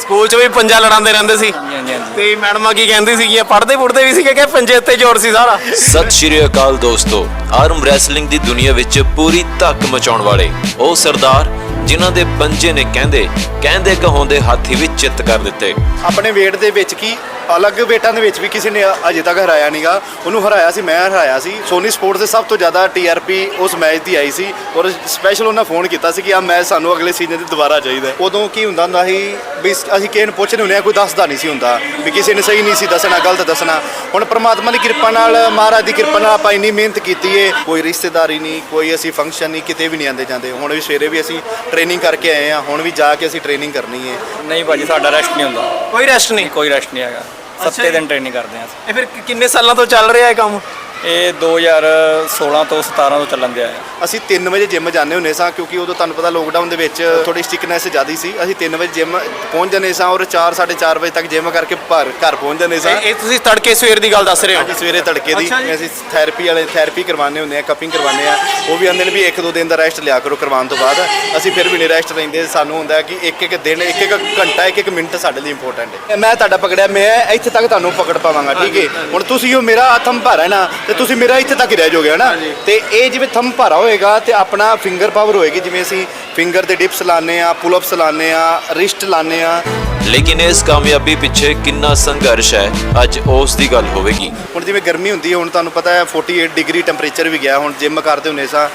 School 'ਚ ਵੀ ਪੰਜਾ ਲੜਾਉਂਦੇ ਰਹਿੰਦੇ ਸੀ। ਹਾਂਜੀ ਹਾਂਜੀ ਹਾਂਜੀ। ਤੇ ਮੈਡਮਾਂ ਕੀ ਕਹਿੰਦੀ ਸੀਗੀਆਂ ਪੜ੍ਹਦੇ ਪੁੜਦੇ ਵੀ ਸੀਗੇ ਕਿ ਪੰਜੇ ਉੱਤੇ ਜ਼ੋਰ ਸੀ ਸਾਰਾ? ਸਤਿ ਸ਼੍ਰੀ ਅਕਾਲ ਦੋਸਤੋ ਆਰਮ ਰੈਸਲਿੰਗ ਦੀ ਦੁਨੀਆ ਵਿੱਚ ਪੂਰੀ ਧੱਕ ਮਚਾਉਣ ਵਾਲੇ ਉਹ ਸਰਦਾਰ ਜਿਨ੍ਹਾਂ ਦੇ ਪੰਜੇ ਨੇ ਕਹਿੰਦੇ ਕਹਿੰਦੇ ਕਹਾਉਂਦੇ ਹਾਥੀ ਵਿੱਚ ਚਿੱਤ ਕਰ ਦਿੱਤੇ। ਆਪਣੇ weight ਦੇ ਵਿੱਚ ਕੀ ਅਲੱਗ weighਟਾਂ ਦੇ ਵਿੱਚ ਵੀ ਕਿਸੇ ਨੇ ਅਜੇ ਤੱਕ ਹਰਾਇਆ ਨਹੀਂਗਾ ਉਹਨੂੰ ਹਰਾਇਆ ਸੀ ਮੈਂ ਹਰਾਇਆ ਸੀ। ਸੋਨੀ ਸਪੋਰਟਸ ਦੇ ਸਭ ਤੋਂ ਜ਼ਿਆਦਾ ਟੀਆਰਪੀ ਉਸ ਮੈਚ ਦੀ ਆਈ ਸੀ ਔਰ ਸਪੈਸ਼ਲ ਉਹਨਾਂ ਫੋਨ ਕੀਤਾ ਸੀ ਕਿ ਆ ਮੈਚ ਸਾਨੂੰ ਅਗਲੇ ਸੀਜ਼ਨ ਤੇ ਦੁਬਾਰਾ ਚਾਹੀਦਾ। ਉਦੋਂ ਕੀ ਹੁੰਦਾ ਹੁੰਦਾ ਸੀ ਵੀ ਅਸੀਂ ਕਿਸੇ ਨੂੰ ਪੁੱਛਦੇ ਹੁੰਦੇ ਆ ਕੋਈ ਦੱਸਦਾ ਨਹੀਂ ਸੀ ਹੁੰਦਾ ਵੀ ਕਿਸੇ ਨੇ ਸਹੀ ਨਹੀਂ ਸੀ ਦੱਸਣਾ ਗਲਤ ਦੱਸਣਾ। ਹੁਣ ਪ੍ਰਮਾਤਮਾ ਦੀ ਕਿਰਪਾ ਨਾਲ ਮਹਾਰਾਜ ਦੀ ਕਿਰਪਾ ਨਾਲ ਆਪਾਂ ਇੰਨੀ ਮਿਹਨਤ ਕੀਤੀ ਏ। ਕੋਈ ਰਿਸ਼ਤੇਦਾਰੀ ਨਹੀਂ ਕੋਈ ਅਸੀਂ ਫੰਕਸ਼ਨ ਨਹੀਂ ਕਿਤੇ ਵੀ ਨਹੀਂ ਆਂਦੇ ਜਾਂਦੇ। ਹੁਣ ਵੀ ਸਵੇਰੇ ਵੀ ਅਸੀਂ ਟ੍ਰੇਨਿੰਗ ਕਰਕੇ ਆਏ ਆ ਹੁਣ ਵੀ ਜਾ ਕੇ ਅਸੀਂ ਟ੍ਰੇਨਿੰਗ ਕਰਨੀ ਏ। ਨਹੀਂ ਭਾਜੀ ਸਾਡਾ ਰੈਸਟ ਨਹੀਂ ਹੁੰਦਾ। ਕੋਈ ਰੈਸਟ ਨਹੀਂ। ਕੋਈ ਰੈਸਟ ਨਹੀਂ ਹੈਗਾ। ਅੱਛਾ ਸੱਤੇ ਜੀ। ਦਿਨ ਟ੍ਰੇਨਿੰਗ ਕਰਦੇ ਹਾਂ ਅਸੀਂ। ਇਹ ਫਿਰ ਕਿ- ਕਿੰਨੇ ਸਾਲਾਂ ਤੋਂ ਚੱਲ ਰਿਹਾ ਇਹ ਕੰਮ ਇਹ 2016 ਤੋਂ 17 ਤੋਂ ਚੱਲਣ ਦਿਆ ਹੈ। ਅਸੀਂ 3 ਵਜੇ ਜਿਮ ਜਾਂਦੇ ਹੁੰਦੇ ਸਾਂ ਕਿਉਂਕਿ ਉਦੋਂ ਤੁਹਾਨੂੰ ਪਤਾ ਲੋਕਡਾਊਨ ਦੇ ਵਿੱਚ ਥੋੜੀ ਸਟਿਕਨੈਸ ਜ਼ਿਆਦੀ ਸੀ। ਅਸੀਂ 3 ਵਜੇ ਜਿਮ ਪਹੁੰਚ ਜਾਂਦੇ ਸਾਂ ਔਰ 4 4:30 ਵਜੇ ਤੱਕ ਜਿਮ ਕਰਕੇ ਘਰ ਘਰ ਪਹੁੰਚ ਜਾਂਦੇ ਸਾਂ। ਇਹ ਤੁਸੀਂ ਤੜਕੇ ਸਵੇਰ ਦੀ ਗੱਲ ਦੱਸ ਰਹੇ ਹੋ? ਸਵੇਰੇ ਤੜਕੇ ਦੀ। ਅਸੀਂ ਥੈਰੇਪੀ ਵਾਲੇ ਥੈਰੇਪੀ ਕਰਵਾਉਂਦੇ ਹੁੰਦੇ ਆ ਕਪਿੰਗ ਕਰਵਾਉਂਦੇ ਆ ਉਹ ਵੀ ਆਂਦੇ ਨੇ ਵੀ ਇੱਕ ਦੋ ਦਿਨ ਦਾ ਰੈਸਟ ਲਿਆ ਕਰੋ ਕਰਵਾਉਣ ਤੋਂ ਬਾਅਦ। ਅਸੀਂ ਫਿਰ ਵੀ ਨਹੀਂ ਰੈਸਟ ਲੈਂਦੇ। ਸਾਨੂੰ ਹੁੰਦਾ ਕਿ ਇੱਕ ਇੱਕ ਦਿਨ ਇੱਕ ਇੱਕ ਘੰਟਾ ਇੱਕ ਇੱਕ ਮਿੰਟ ਸਾਡੇ ਲਈ ਇੰਪੋਰਟੈਂਟ ਹੈ। ਮੈਂ ਤੁਹਾਡਾ ਪਕੜਿਆ ਮੈਂ ਇੱਥੇ ਤੱਕ ਤੁਹਾਨੂੰ ਪਕੜ ਪਾਵਾਂਗਾ ਠੀਕ ਹੈ? ਹੁਣ ਤੁਸੀਂ ਉਹ ਮੇਰਾ ਥੰਮ ਭਾਰਾ ਹੈ ਨਾ ਤੇ ਤੁਸੀਂ ਮੇਰਾ ਇੱਥੇ ਤੱਕ ਹੀ ਰਹਿ ਜਾਓਗੇ ਹਨਾ? ਤੇ ਇਹ ਜਿਵੇਂ ਥੰਮ ਭਾਰਾ ਹੋਏਗਾ ਤੇ ਆਪਣਾ ਫਿੰਗਰ ਪਾਵਰ ਹੋਏਗੀ ਜਿਵੇਂ ਅਸੀਂ ਫਿੰਗਰ ਦੇ ਡਿਪਸ ਲਾਣੇ ਆ ਪੁਲ ਅਪਸ ਲਾਣੇ ਆ ਰਿਸਟ ਲਾਣੇ ਆ ਲੇਕਿਨ ਇਸ ਕਾਮਯਾਬੀ ਪਿੱਛੇ ਕਿੰਨਾ ਸੰਘਰਸ਼ ਹੈ? ਅੱਜ ਉਸ ਦੀ ਗੱਲ ਹੋਵੇਗੀ। ਹੁਣ ਜਿਵੇਂ ਗਰਮੀ ਹੁੰਦੀ ਹੈ ਹੁਣ ਤੁਹਾਨੂੰ ਪਤਾ ਹੈ 48 ਡਿਗਰੀ ਟੈਂਪਰੇਚਰ ਵੀ ਗਿਆ ਹੁਣ ਜਿਮ ਕਰਦੇ ਹੁੰਦੇ ਸਾਂ।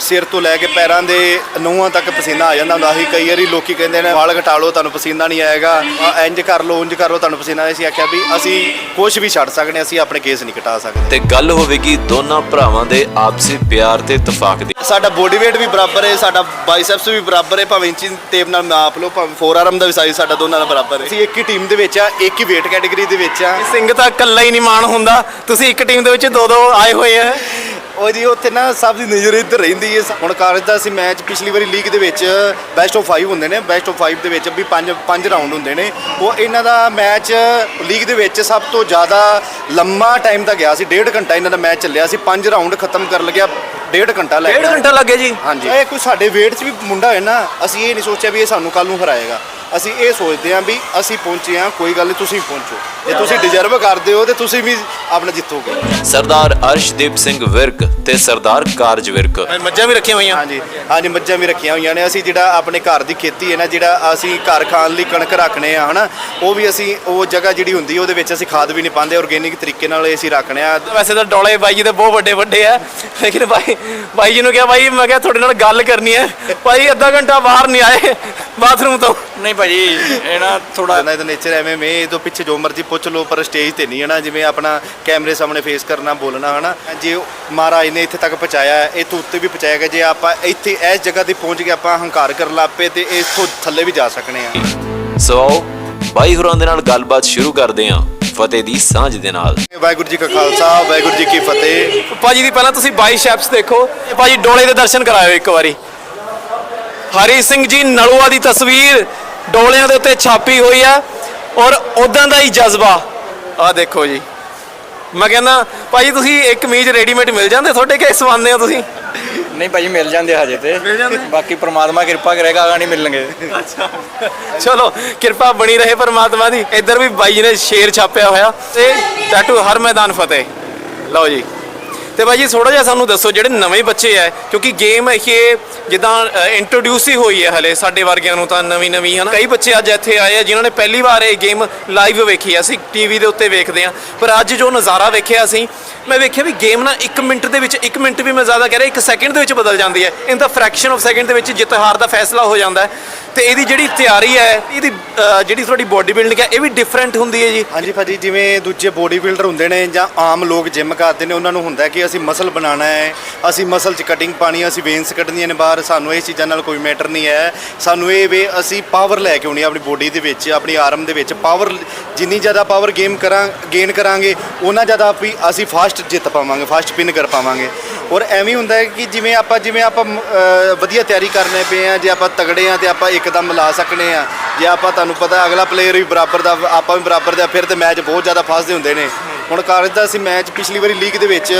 ਸਿਰ ਤੋਂ ਲੈ ਕੇ ਪੈਰਾਂ ਦੇ ਨੂੰਹਾਂ ਤੱਕ ਪਸੀਨਾ ਆ ਜਾਂਦਾ ਹੁੰਦਾ ਸੀ। ਕਈ ਵਾਰੀ ਲੋਕੀ ਕਹਿੰਦੇ ਨੇ ਵਾਲ ਘਟਾ ਲਓ ਤੁਹਾਨੂੰ ਪਸੀਨਾ ਨਹੀਂ ਆਏਗਾ। ਆਹ ਇੰਜ ਕਰ ਲਓ ਉਂਝ ਕਰ ਲਓ ਤੁਹਾਨੂੰ ਪਸੀਨਾ ਆਏ ਸੀ। ਆਖਿਆ ਵੀ ਅਸੀਂ ਕੁਝ ਵੀ ਛੱਡ ਸਕਦੇ ਹਾਂ, ਅਸੀਂ ਆਪਣੇ ਕੇਸ ਨਹੀਂ ਘਟਾ ਸਕਦੇ। ਤੇ ਗੱਲ ਹੋਵੇਗੀ ਦੋਨਾਂ ਭਰਾਵਾਂ ਦੇ ਆਪਸੀ ਪਿਆਰ ਤੇ ਇਤਫਾਕ ਦੀ। ਸਾਡਾ ਬੋਡੀ weight ਵੀ ਬਰਾਬਰ ਹੈ ਸਾਡਾ ਬਾਈਸੈਪਸ ਵੀ ਬਰਾਬਰ ਹੈ ਭਾਵੇਂ ਇੰਚੀ ਟੇਪ ਨਾਲ ਨਾਪ ਲਓ ਭਾਵੇਂ ਫੋਰ ਆਰਮ ਦਾ ਵੀ ਸਾਈਜ਼ ਸਾਡਾ ਦੋਨਾਂ ਦਾ ਬਰਾਬਰ ਹੈ ਅਸੀਂ ਇੱਕ ਹੀ ਟੀਮ ਦੇ ਵਿੱਚ ਆ ਇੱਕ ਹੀ weight ਕੈਟਾਗਰੀ ਦੇ ਵਿੱਚ ਆ। ਸਿੰਘ ਤਾਂ ਇਕੱਲਾ ਹੀ ਨਹੀਂ ਮਾਣ ਹੁੰਦਾ। ਤੁਸੀਂ ਇੱਕ ਟੀਮ ਦੇ ਵਿੱਚ ਦੋ ਦੋ ਆਏ ਹੋਏ ਆ। ਉਹ ਜੀ ਉੱਥੇ ਨਾ ਸਭ ਦੀ ਨਜ਼ਰ ਇੱਧਰ ਰਹਿੰਦੀ ਹੈ ਹੁਣ ਕਾਲਜ ਦਾ ਸੀ ਮੈਚ ਪਿਛਲੀ ਵਾਰੀ ਲੀਗ ਦੇ ਵਿੱਚ ਬੈਸਟ ਆਫ 5 ਹੁੰਦੇ ਨੇ। ਬੈਸਟ ਆਫ 5 ਦੇ ਵਿੱਚ ਵੀ ਪੰਜ ਪੰਜ ਰਾਊਂਡ ਹੁੰਦੇ ਨੇ। ਉਹ ਇਹਨਾਂ ਦਾ ਮੈਚ ਲੀਗ ਦੇ ਵਿੱਚ ਸਭ ਤੋਂ ਜ਼ਿਆਦਾ ਲੰਮਾ ਟਾਈਮ ਦਾ ਗਿਆ ਸੀ। ਡੇਢ ਘੰਟਾ ਇਹਨਾਂ ਦਾ ਮੈਚ ਚੱਲਿਆ ਸੀ। ਪੰਜ ਰਾਊਂਡ ਖਤਮ ਕਰ ਲੱਗਿਆ। ਡੇਢ ਘੰਟਾ ਲੈ ਡੇਢ। ਘੰਟਾ ਲੱਗੇ ਜੀ? ਹਾਂਜੀ। ਇਹ ਕੋਈ ਸਾਡੇ weight 'ਚ ਵੀ ਮੁੰਡਾ ਹੈ ਨਾ ਅਸੀਂ ਇਹ ਨਹੀਂ ਸੋਚਿਆ ਵੀ ਇਹ ਸਾਨੂੰ ਕੱਲ ਨੂੰ ਹਰਾਏਗਾ। ਅਸੀਂ ਇਹ ਸੋਚਦੇ ਹਾਂ ਵੀ ਅਸੀਂ ਪਹੁੰਚੇ ਹਾਂ ਕੋਈ ਗੱਲ ਨਹੀਂ ਤੁਸੀਂ ਪਹੁੰਚੋ। ਜੇ ਤੁਸੀਂ ਡਿਜ਼ਰਵ ਕਰਦੇ ਹੋ ਤੇ ਤੁਸੀਂ ਵੀ ਆਪਣਾ ਜਿੱਤੋਗੇ। ਸਰਦਾਰ ਅਰਸ਼ਦੀਪ ਸਿੰਘ ਵਿਰਕ ਤੇ ਸਰਦਾਰ ਕਾਰਜ ਵਿਰਕ। ਮੱਝਾਂ ਵੀ ਰੱਖੀਆਂ ਹੋਈਆਂ। ਹਾਂਜੀ ਹਾਂਜੀ ਮੱਝਾਂ ਵੀ ਰੱਖੀਆਂ ਹੋਈਆਂ ਨੇ। ਅਸੀਂ ਜਿਹੜਾ ਆਪਣੇ ਘਰ ਦੀ ਖੇਤੀ ਹੈ ਨਾ ਜਿਹੜਾ ਅਸੀਂ ਘਰ ਖਾਣ ਲਈ ਕਣਕ ਰੱਖਣੇ ਆ ਹਨਾ ਉਹ ਵੀ ਅਸੀਂ ਉਹ ਜਗ੍ਹਾ ਜਿਹੜੀ ਹੁੰਦੀ ਹੈ ਉਹਦੇ ਵਿੱਚ ਅਸੀਂ ਖਾਦ ਵੀ ਨਹੀਂ ਪਾਉਂਦੇ। ਆਰਗੇਨਿਕ ਤਰੀਕੇ ਨਾਲ ਅਸੀਂ ਰੱਖਣੇ ਆ। ਵੈਸੇ ਤਾਂ ਡੋਲੇ ਬਾਈ ਜੀ ਦੇ ਬਹੁਤ ਵੱਡੇ ਵੱਡੇ ਆ। ਲੇਕਿਨ ਬਾਈ ਬਾਈ ਜੀ ਨੂੰ ਕਿਹਾ ਬਾਈ ਮੈਂ ਕਿਹਾ ਤੁਹਾਡੇ ਨਾਲ ਗੱਲ ਕਰਨੀ ਹੈ। ਬਾਈ ਅੱਧਾ ਘੰਟਾ ਬਾਹਰ ਨਹੀਂ ਆਏ ਬਾਥਰੂਮ ਤੋਂ। ਨਹੀਂ ਭਾਜੀ ਇਹ ਨਾ ਥੋੜਾ ਨਾ ਇਹਦਾ ਨੇਚਰ ਐਵੇਂ ਮੇ ਇਹ ਤੋਂ ਪਿੱਛੇ ਜੋ ਮਰਜ਼ੀ ਪੁੱਛ ਲਓ ਪਰ ਸਟੇਜ ਤੇ ਨਹੀਂ ਹੈ ਨਾ ਜਿਵੇਂ ਆਪਣਾ ਕੈਮਰੇ ਸਾਹਮਣੇ ਫੇਸ ਕਰਨਾ ਬੋਲਣਾ ਹਨਾ। ਜੇ ਮਹਾਰਾਜ ਨੇ ਇੱਥੇ ਤੱਕ ਪਹੁੰਚਾਇਆ ਇਹ ਤੋਂ ਉੱਤੇ ਵੀ ਪਹੁੰਚਾਏਗਾ ਜੇ ਆਪਾਂ ਇੱਥੇ ਇਸ ਜਗ੍ਹਾ ਤੇ ਪਹੁੰਚ ਕੇ ਆਪਾਂ ਹੰਕਾਰ ਕਰਨ ਲੱਪੇ ਤੇ ਇਸ ਤੋਂ ਥੱਲੇ ਵੀ ਜਾ ਸਕਣੇ ਆ। ਸੋ ਬਾਈ ਹੋਰਾਂ ਦੇ ਨਾਲ ਗੱਲਬਾਤ ਸ਼ੁਰੂ ਕਰਦੇ ਹਾਂ ਫਤਿਹ ਦੀ ਸਾਂਝ ਦੇ ਨਾਲ। ਵਾਹਿਗੁਰੂ ਜੀ ਕਾ ਖਾਲਸਾ ਵਾਹਿਗੁਰੂ ਜੀ ਕੀ ਫਤਿਹ। ਭਾਜੀ ਦੀ ਪਹਿਲਾਂ ਤੁਸੀਂ ਬਾਈਸੈਪਸ ਦੇਖੋ ਇਹ ਭਾਜੀ ਡੋਲੇ ਦੇ ਦਰਸ਼ਨ ਕਰਾਇਓ ਇੱਕ ਵਾਰੀ। ਹਰੀ ਸਿੰਘ ਜੀ ਨਲੂਆ ਦੀ ਤਸਵੀਰ ਡੋਲਿਆਂ ਦੇ ਉੱਤੇ ਛਾਪੀ ਹੋਈ ਆ ਔਰ ਉਦਾਂ ਦਾ ਹੀ ਜਜ਼ਬਾ। ਆ ਦੇਖੋ ਜੀ। ਮੈਂ ਕਹਿੰਦਾ ਭਾਜੀ ਤੁਸੀਂ ਇੱਕ ਕਮੀਜ਼ ਰੈਡੀਮੇਡ ਮਿਲ ਜਾਂਦੇ ਤੁਹਾਡੇ ਕਿ ਸਵਾਉਂਦੇ ਹੋ ਤੁਸੀਂ? ਨਹੀਂ ਭਾਜੀ ਮਿਲ ਜਾਂਦੇ ਹਜੇ ਤੇ। ਮਿਲ ਜਾਂਦੇ? ਬਾਕੀ ਪ੍ਰਮਾਤਮਾ ਕਿਰਪਾ ਕਰੇਗਾ ਆਗਾ ਨਹੀਂ ਮਿਲਣਗੇ। ਅੱਛਾ। ਚਲੋ ਕਿਰਪਾ ਬਣੀ ਰਹੇ ਪਰਮਾਤਮਾ ਦੀ। ਇੱਧਰ ਵੀ ਬਾਈ ਜੀ ਨੇ ਸ਼ੇਰ ਛਾਪਿਆ ਹੋਇਆ ਤੇ ਟੈਟੂ ਹਰ ਮੈਦਾਨ ਫਤਿਹ। ਲਓ ਜੀ। ਤੇ ਬਾਈ ਜੀ ਥੋੜਾ ਜਿਹਾ ਸਾਨੂੰ ਦੱਸੋ, ਜਿਹੜੇ ਨਵੇਂ ਬੱਚੇ ਐ, ਕਿਉਂਕਿ ਗੇਮ ਇਹ ਜਿੱਦਾਂ ਇੰਟਰੋਡਿਊਸ ਹੀ ਹੋਈ ਹੈ ਹਲੇ ਸਾਡੇ ਵਰਗਿਆਂ ਨੂੰ ਤਾਂ ਨਵੀਂ ਨਵੀਂ, ਹਨਾ। ਕਈ ਬੱਚੇ ਅੱਜ ਇੱਥੇ ਆਏ ਆ ਜਿਨ੍ਹਾਂ ਨੇ ਪਹਿਲੀ ਵਾਰ ਇਹ ਗੇਮ ਲਾਈਵ ਵੇਖੀ ਆ ਅਸੀਂ ਟੀਵੀ ਦੇ ਉੱਤੇ ਵੇਖਦੇ ਆ। ਪਰ ਅੱਜ ਜੋ ਨਜ਼ਾਰਾ ਵੇਖਿਆ ਅਸੀਂ, ਮੈਂ ਵੇਖਿਆ ਵੀ ਗੇਮ ਨਾ 1 ਮਿੰਟ ਦੇ ਵਿੱਚ 1 ਮਿੰਟ ਵੀ ਮੈਂ ਜ਼ਿਆਦਾ ਕਹਿ ਰਿਹਾ 1 ਸੈਕਿੰਡ ਦੇ ਵਿੱਚ ਬਦਲ ਜਾਂਦੀ ਹੈ in the fraction of second ਦੇ ਵਿੱਚ ਜਿੱਤ ਹਾਰ ਦਾ ਫੈਸਲਾ ਹੋ ਜਾਂਦਾ ਹੈ ਤੇ ਇਹਦੀ ਜਿਹੜੀ ਤਿਆਰੀ ਹੈ ਇਹਦੀ ਅਹ, ਜਿਹੜੀ ਤੁਹਾਡੀ ਬੋਡੀ ਬਿਲਡਿੰਗ ਹੈ ਇਹ ਵੀ ਡਿਫਰੈਂਟ ਹੁੰਦੀ ਹੈ ਜੀ? ਹਾਂਜੀ ਭਾਜੀ ਜਿਵੇਂ ਦੂਜੇ ਬੋਡੀ ਬਿਲਡਰ ਹੁੰਦੇ ਨੇ ਜਾਂ ਆਮ ਲੋਕ ਜਿਮ ਕਰਦੇ ਨੇ ਉਹਨਾਂ ਨੂੰ ਹੁੰਦਾ ਹੈ ਕਿ ਅਸੀਂ ਮਸਲ ਬਣਾਉਣਾ ਹੈ ਅਸੀਂ ਮਸਲ 'ਚ ਕਟਿੰਗ ਪਾਣੀ ਹੈ, ਅਸੀਂ ਵੇਨਸ ਕੱਢਣੀਆਂ ਨੇ ਬਾਹਰ ਸਾਨੂੰ ਇਹ ਚੀਜ਼ਾਂ ਨਾਲ ਕੋਈ ਮੈਟਰ ਨਹੀਂ ਹੈ। ਸਾਨੂੰ ਇਹ ਵੀ ਅਸੀਂ ਪਾਵਰ ਲੈ ਕੇ ਆਉਣੀ ਹੈ ਆਪਣੀ ਬੋਡੀ ਦੇ ਵਿੱਚ ਆਪਣੀ ਆਰਮ ਦੇ ਵਿੱਚ। ਪਾਵਰ ਜਿੰਨੀ ਜ਼ਿਆਦਾ ਪਾਵਰ ਗੇਮ ਕਰਾਂ ਗੇਨ ਕਰਾਂਗੇ ਉਹਨਾਂ ਜ਼ਿਆਦਾ ਵੀ ਅਸੀਂ ਫਾਸਟ ਜਿੱਤ ਪਾਵਾਂਗੇ ਫਾਸਟ ਪਿੰਨ ਕਰ ਪਾਵਾਂਗੇ। ਔਰ ਐਵੇਂ ਹੁੰਦਾ ਹੈ ਕਿ ਜਿਵੇਂ ਆਪਾਂ ਜਿਵੇਂ ਆਪਾਂ ਮ, ਅਹ, ਵਧੀਆ ਤਿਆਰੀ ਕਰਨੇ ਪਏ ਆ ਜੇ ਆਪਾਂ ਤਗੜੇ ਆ ਤੇ ਆਪਾਂ ਇੱਕ ਇੱਕਦਮ ਮਿਲਾ ਸਕਨੇ ਆ। ਜੇ ਆਪਾਂ ਤੁਹਾਨੂੰ ਪਤਾ ਅਗਲਾ ਪਲੇਅਰ ਵੀ ਬਰਾਬਰ ਦਾ ਆਪਾਂ ਵੀ ਬਰਾਬਰ ਦਾ ਫਿਰ ਤੇ ਮੈਚ ਬਹੁਤ ਜ਼ਿਆਦਾ ਫਸਦੇ ਹੁੰਦੇ ਨੇ। ਹੁਣ ਕਾਲਜ ਦਾ ਅਸੀਂ ਮੈਚ ਪਿਛਲੀ ਵਾਰੀ ਲੀਗ ਦੇ ਵਿੱਚ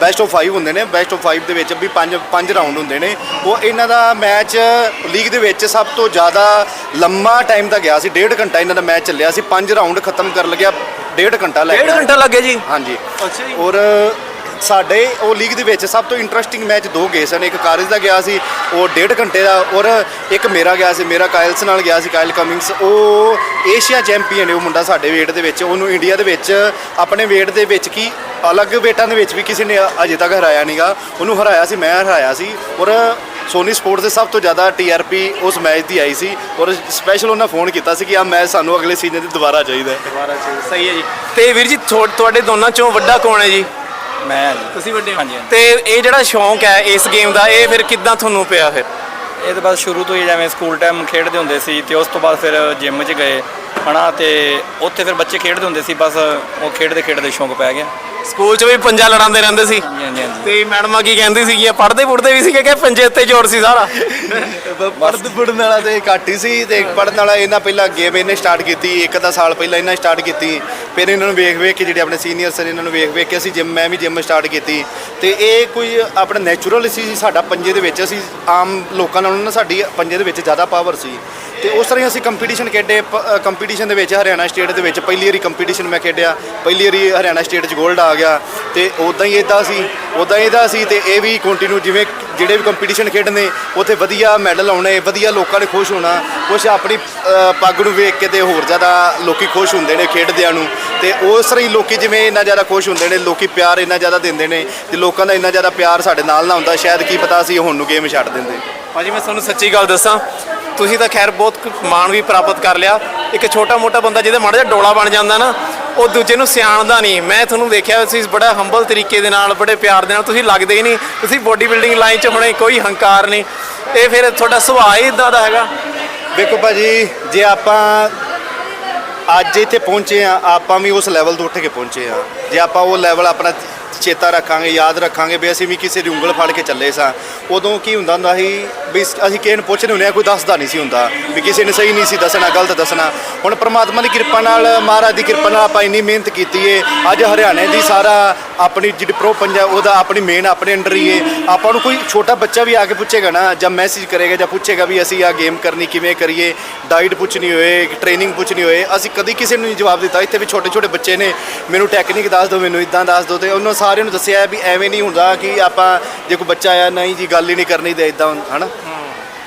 ਬੈਸਟ ਆਫ 5 ਹੁੰਦੇ ਨੇ ਬੈਸਟ ਆਫ 5 ਦੇ ਵਿੱਚ ਵੀ ਪੰਜ ਪੰਜ ਰਾਊਂਡ ਹੁੰਦੇ ਨੇ। ਉਹ ਇਹਨਾਂ ਦਾ ਮੈਚ ਲੀਗ ਦੇ ਵਿੱਚ ਸਭ ਤੋਂ ਜ਼ਿਆਦਾ ਲੰਮਾ ਟਾਈਮ ਦਾ ਗਿਆ ਸੀ ਡੇਢ ਘੰਟਾ ਇਹਨਾਂ ਦਾ ਮੈਚ ਚੱਲਿਆ ਸੀ। ਪੰਜ ਰਾਊਂਡ ਖਤਮ ਕਰ ਲੱਗਿਆ ਡੇਢ ਘੰਟਾ ਲੈ ਡੇਢ। ਘੰਟਾ ਲੱਗੇ ਜੀ? ਹਾਂਜੀ। ਅੱਛਾ ਜੀ। ਔਰ ਸਾਡੇ ਉਹ ਲੀਗ ਦੇ ਵਿੱਚ ਸਭ ਤੋਂ ਇੰਟਰਸਟਿੰਗ ਮੈਚ ਦੋ ਗਏ ਸਨ ਇੱਕ ਕਾਰਜ ਦਾ ਗਿਆ ਸੀ, ਉਹ ਡੇਢ ਘੰਟੇ ਦਾ, ਔਰ ਇੱਕ ਮੇਰਾ ਗਿਆ ਸੀ, ਮੇਰਾ ਕਾਇਲਸ ਨਾਲ ਗਿਆ ਸੀ, ਕਾਇਲ ਕਮਿੰਗਸ। ਉਹ ਏਸ਼ੀਆ ਚੈਂਪੀਅਨ ਹੈ ਉਹ ਮੁੰਡਾ ਸਾਡੇ weight ਦੇ ਵਿੱਚ, ਉਹਨੂੰ ਇੰਡੀਆ ਦੇ ਵਿੱਚ, ਆਪਣੇ weight ਦੇ ਵਿੱਚ ਕੀ ਅਲੱਗ weighਟਾਂ ਦੇ ਵਿੱਚ ਵੀ ਕਿਸੇ ਨੇ ਅਜੇ ਤੱਕ ਹਰਾਇਆ ਨਹੀਂਗਾ ਉਹਨੂੰ ਹਰਾਇਆ ਸੀ, ਮੈਂ ਹਰਾਇਆ ਸੀ, ਔਰ ਸੋਨੀ ਸਪੋਰਟਸ ਦੇ ਸਭ ਤੋਂ ਜ਼ਿਆਦਾ ਟੀਆਰਪੀ ਉਸ ਮੈਚ ਦੀ ਆਈ ਸੀ, ਔਰ ਸਪੈਸ਼ਲ ਉਹਨਾਂ ਫੋਨ ਕੀਤਾ ਸੀ ਕਿ ਆ ਮੈਚ ਸਾਨੂੰ ਅਗਲੇ ਸੀਜ਼ਨ 'ਤੇ ਦੁਬਾਰਾ ਚਾਹੀਦਾ ਹੈ। ਦੁਬਾਰਾ ਸਹੀ ਹੈ ਜੀ। ਤੇ ਵੀਰ ਜੀ ਤੁਹਾ- ਤੁਹਾਡੇ ਦੋਨਾਂ ਚੋਂ ਵੱਡਾ ਕੌਣ ਹੈ ਜੀ? ਮੈਂ ਜੀ ਤੁਸੀਂ ਵੱਡੇ ਹੋ। ਹਾਂਜੀ, ਹਾਂਜੀ। ਤੇ ਇਹ ਜਿਹੜਾ ਸ਼ੌਂਕ ਹੈ ਇਸ ਗੇਮ ਦਾ ਇਹ ਫਿਰ ਕਿੱਦਾਂ ਤੁਹਾਨੂੰ ਪਿਆ ਫਿਰ? ਇਹ ਤਾਂ ਬਸ ਸ਼ੁਰੂ ਤੋਂ ਹੀ ਜਿਵੇਂ ਸਕੂਲ ਟਾਈਮ ਖੇਡਦੇ ਹੁੰਦੇ ਸੀ ਤੇ ਉਸ ਤੋਂ ਬਾਅਦ ਫਿਰ ਜਿਮ 'ਚ ਗਏ। ਹਨਾ ਤੇ ਉੱਥੇ ਫਿਰ ਬੱਚੇ ਖੇਡਦੇ ਹੁੰਦੇ ਸੀ ਬਸ ਉਹ ਖੇਡਦੇ ਖੇਡਦੇ ਸ਼ੌਂਕ ਪੈ ਗਿਆ। ਸਕੂਲ 'ਚ ਵੀ ਪੰਜਾ ਲੜਾਉਂਦੇ ਰਹਿੰਦੇ ਸੀ। ਹਾਂਜੀ ਤੇ ਮੈਡਮਾਂ ਕੀ ਕਹਿੰਦੀ ਸੀਗੀਆਂ ਪੜ੍ਹਦੇ ਪੁੜਦੇ ਵੀ ਸੀਗੇ ਕਿ ਪੰਜੇ ਉੱਤੇ ਜ਼ੋਰ ਸੀ ਸਾਰਾ? ਪੜ੍ਹਨ ਪੜਨ ਵਾਲਾ ਤੇ ਘੱਟ ਹੀ ਸੀ ਤੇ ਪੜਨ ਵਾਲਾ ਇਹਨਾਂ ਪਹਿਲਾਂ ਗੇਮ ਇਹਨੇ ਸਟਾਰਟ ਕੀਤੀ ਇੱਕ ਦਾ ਸਾਲ ਪਹਿਲਾਂ ਇਹਨਾਂ ਸਟਾਰਟ ਕੀਤੀ। ਫਿਰ ਇਹਨਾਂ ਨੂੰ ਵੇਖ ਵੇਖ ਕੇ ਜਿਹੜੇ ਆਪਣੇ ਸੀਨੀਅਰ ਸਨ ਇਹਨਾਂ ਨੂੰ ਵੇਖ ਵੇਖ ਕੇ ਅਸੀਂ ਜਿਮ ਮੈਂ ਵੀ ਜਿਮ ਸਟਾਰਟ ਕੀਤੀ। ਤੇ ਇਹ ਕੋਈ ਆਪਣਾ ਨੈਚੁਰਲ ਸੀ ਸਾਡਾ ਪੰਜੇ ਦੇ ਵਿੱਚ ਅਸੀਂ ਆਮ ਲੋਕਾਂ ਨਾਲੋਂ ਨਾ ਸਾਡੀ ਪੰਜੇ ਦੇ ਵਿੱਚ ਜ਼ਿਆਦਾ ਪਾਵਰ ਸੀ। ਤੇ ਉਸ ਤਰ੍ਹਾਂ ਹੀ ਅਸੀਂ ਕੰਪੀਟੀਸ਼ਨ ਖੇਡੇ ਕੰਪੀਟੀਸ਼ਨ ਦੇ ਵਿੱਚ, ਹਰਿਆਣਾ ਸਟੇਟ ਦੇ ਵਿੱਚ ਪਹਿਲੀ ਵਾਰੀ ਕੰਪੀਟੀਸ਼ਨ ਮੈਂ ਖੇਡਿਆ, ਪਹਿਲੀ ਵਾਰੀ ਹਰਿਆਣਾ ਸਟੇਟ 'ਚ 골ਡ ਆ ਗਿਆ ਤੇ ਉਦਾਂ ਹੀ ਇਦਾਂ ਸੀ ਉਦਾਂ ਹੀ ਇਹਦਾ ਸੀ ਤੇ ਇਹ ਵੀ ਕੰਟੀਨਿਊ ਜਿਵੇਂ ਜਿਹੜੇ ਵੀ ਕੰਪੀਟੀਸ਼ਨ ਖੇਡਣੇ ਉੱਥੇ ਵਧੀਆ ਮੈਡਲ ਆਉਣੇ, ਵਧੀਆ ਲੋਕਾਂ ਨੇ ਖੁਸ਼ ਹੋਣਾ, ਕੁਛ ਆਪਣੀ ਪੱਗ ਨੂੰ ਵੇਖ ਕੇ ਤੇ ਹੋਰ ਜ਼ਿਆਦਾ ਲੋਕੀ ਖੁਸ਼ ਹੁੰਦੇ ਨੇ ਖੇਡਦਿਆਂ ਨੂੰ ਤੇ ਉਸ ਤਰ੍ਹਾਂ ਹੀ ਲੋਕੀ ਜਿਵੇਂ ਇੰਨਾ ਜ਼ਿਆਦਾ ਖੁਸ਼ ਹੁੰਦੇ ਨੇ, ਲੋਕੀ ਪਿਆਰ ਇੰਨਾ ਜ਼ਿਆਦਾ ਦਿੰਦੇ ਨੇ ਤੇ ਲੋਕਾਂ ਦਾ ਇੰਨਾ ਜ਼ਿਆਦਾ ਪਿਆਰ ਸਾਡੇ ਨਾਲ ਨਾ ਹੁੰਦਾ, ਸ਼ਾਇਦ ਕੀ ਪਤਾ ਸੀ ਹੁਣ ਨੂੰ ਗੇਮ ਛੱਡ ਦਿੰਦੇ। ਭਾਜੀ, ਮੈਂ ਤੁਹਾਨੂੰ ਸੱਚੀ ਗੱਲ ਦੱਸਾਂ ਤੁਸੀਂ ਤਾਂ ਖੈਰ ਬਹੁਤ ਕੁ ਮਾਣ ਵੀ ਪ੍ਰਾਪਤ ਕਰ ਲਿਆ। ਇੱਕ ਛੋਟਾ ਮੋਟਾ ਬੰਦਾ ਜਿਹਦੇ ਮਾੜਾ ਜਿਹਾ ਡੋਲਾ ਬਣ ਜਾਂਦਾ ਨਾ, ਉਹ ਦੂਜੇ ਨੂੰ ਸਿਆਣਦਾ ਨਹੀਂ। ਮੈਂ ਤੁਹਾਨੂੰ ਦੇਖਿਆ ਤੁਸੀਂ ਬੜਾ ਹੰਬਲ ਤਰੀਕੇ ਦੇ ਨਾਲ, ਬੜੇ ਪਿਆਰ ਦੇ ਨਾਲ, ਤੁਸੀਂ ਲੱਗਦੇ ਹੀ ਨਹੀਂ। ਤੁਸੀਂ ਬੋਡੀ ਬਿਲਡਿੰਗ ਲਾਈਨ 'ਚ ਹੁਣੇ ਕੋਈ ਹੰਕਾਰ ਨਹੀਂ। ਇਹ ਫਿਰ ਤੁਹਾਡਾ ਸੁਭਾਅ ਹੀ ਇਦਾਂ ਦਾ ਹੈਗਾ। ਵੇਖੋ ਭਾਜੀ, ਜੇ ਆਪਾਂ ਅੱਜ ਇੱਥੇ ਪਹੁੰਚੇ ਆ ਆਪਾਂ ਵੀ ਉਸ ਲੈਵਲ ਤੋਂ ਉੱਠ ਕੇ ਪਹੁੰਚੇ ਆ ਜੇ ਆਪਾਂ ਉਹ ਲੈਵਲ ਆਪਣਾ ਚੇਤਾ ਰੱਖਾਂਗੇ, ਯਾਦ ਰੱਖਾਂਗੇ ਵੀ ਅਸੀਂ ਵੀ ਕਿਸੇ ਦੀ ਉਂਗਲ ਫੜ ਕੇ ਚੱਲੇ ਸਾਂ। ਉਦੋਂ ਕੀ ਹੁੰਦਾ ਹੁੰਦਾ ਸੀ ਵੀ ਅਸੀਂ ਕਿਸੇ ਨੂੰ ਪੁੱਛਦੇ ਹੁੰਦੇ ਆ ਕੋਈ ਦੱਸਦਾ ਨਹੀਂ ਸੀ ਹੁੰਦਾ ਵੀ ਕਿਸੇ ਨੇ ਸਹੀ ਨਹੀਂ ਸੀ ਦੱਸਣਾ, ਗਲਤ ਦੱਸਣਾ। ਹੁਣ ਪ੍ਰਮਾਤਮਾ ਦੀ ਕਿਰਪਾ ਨਾਲ, ਮਹਾਰਾਜ ਦੀ ਕਿਰਪਾ ਨਾਲ ਆਪਾਂ ਇੰਨੀ ਮਿਹਨਤ ਕੀਤੀ ਏ। ਅੱਜ ਹਰਿਆਣੇ ਦੀ ਸਾਰਾ ਆਪਣੀ ਜਿਹੜੀ ਪ੍ਰੋ ਪੰਜਾਬ ਉਹਦਾ ਆਪਣੀ ਮੇਨ ਆਪਣੇ ਅੰਡਰ ਹੀ ਹੈ ਆਪਾਂ ਨੂੰ ਕੋਈ ਛੋਟਾ ਬੱਚਾ ਵੀ ਆ ਕੇ ਪੁੱਛੇਗਾ ਨਾ, ਜਾਂ ਮੈਸੇਜ ਕਰੇਗਾ, ਜਾਂ ਪੁੱਛੇਗਾ ਵੀ ਅਸੀਂ ਆ ਗੇਮ ਕਰਨੀ ਕਿਵੇਂ ਕਰੀਏ ਡਾਈਟ ਪੁੱਛਣੀ ਹੋਏ ਟ੍ਰੇਨਿੰਗ ਪੁੱਛਣੀ ਹੋਏ, ਅਸੀਂ ਕਦੀ ਕਿਸੇ ਨੂੰ ਨਹੀਂ ਜਵਾਬ ਦਿੱਤਾ। ਇੱਥੇ ਵੀ ਛੋਟੇ ਛੋਟੇ ਬੱਚੇ ਨੇ, ਮੈਨੂੰ ਟੈਕਨੀਕ ਦੱਸ ਦਿਓ, ਮੈਨੂੰ ਇਦਾਂ ਦੱਸ ਦਿਓ, ਤੇ ਉਹਨਾਂ ਸਾਰਿਆਂ ਨੂੰ ਦੱਸਿਆ ਵੀ ਐਵੇਂ ਨਹੀਂ ਹੁੰਦਾ ਕਿ ਆਪਾਂ, ਜੇ ਕੋਈ ਬੱਚਾ ਆਇਆ, ਨਹੀਂ ਜੀ, ਗੱਲ ਹੀ ਨਹੀਂ ਕਰਨੀ ਤੇ ਇਦਾਂ ਹਨਾ?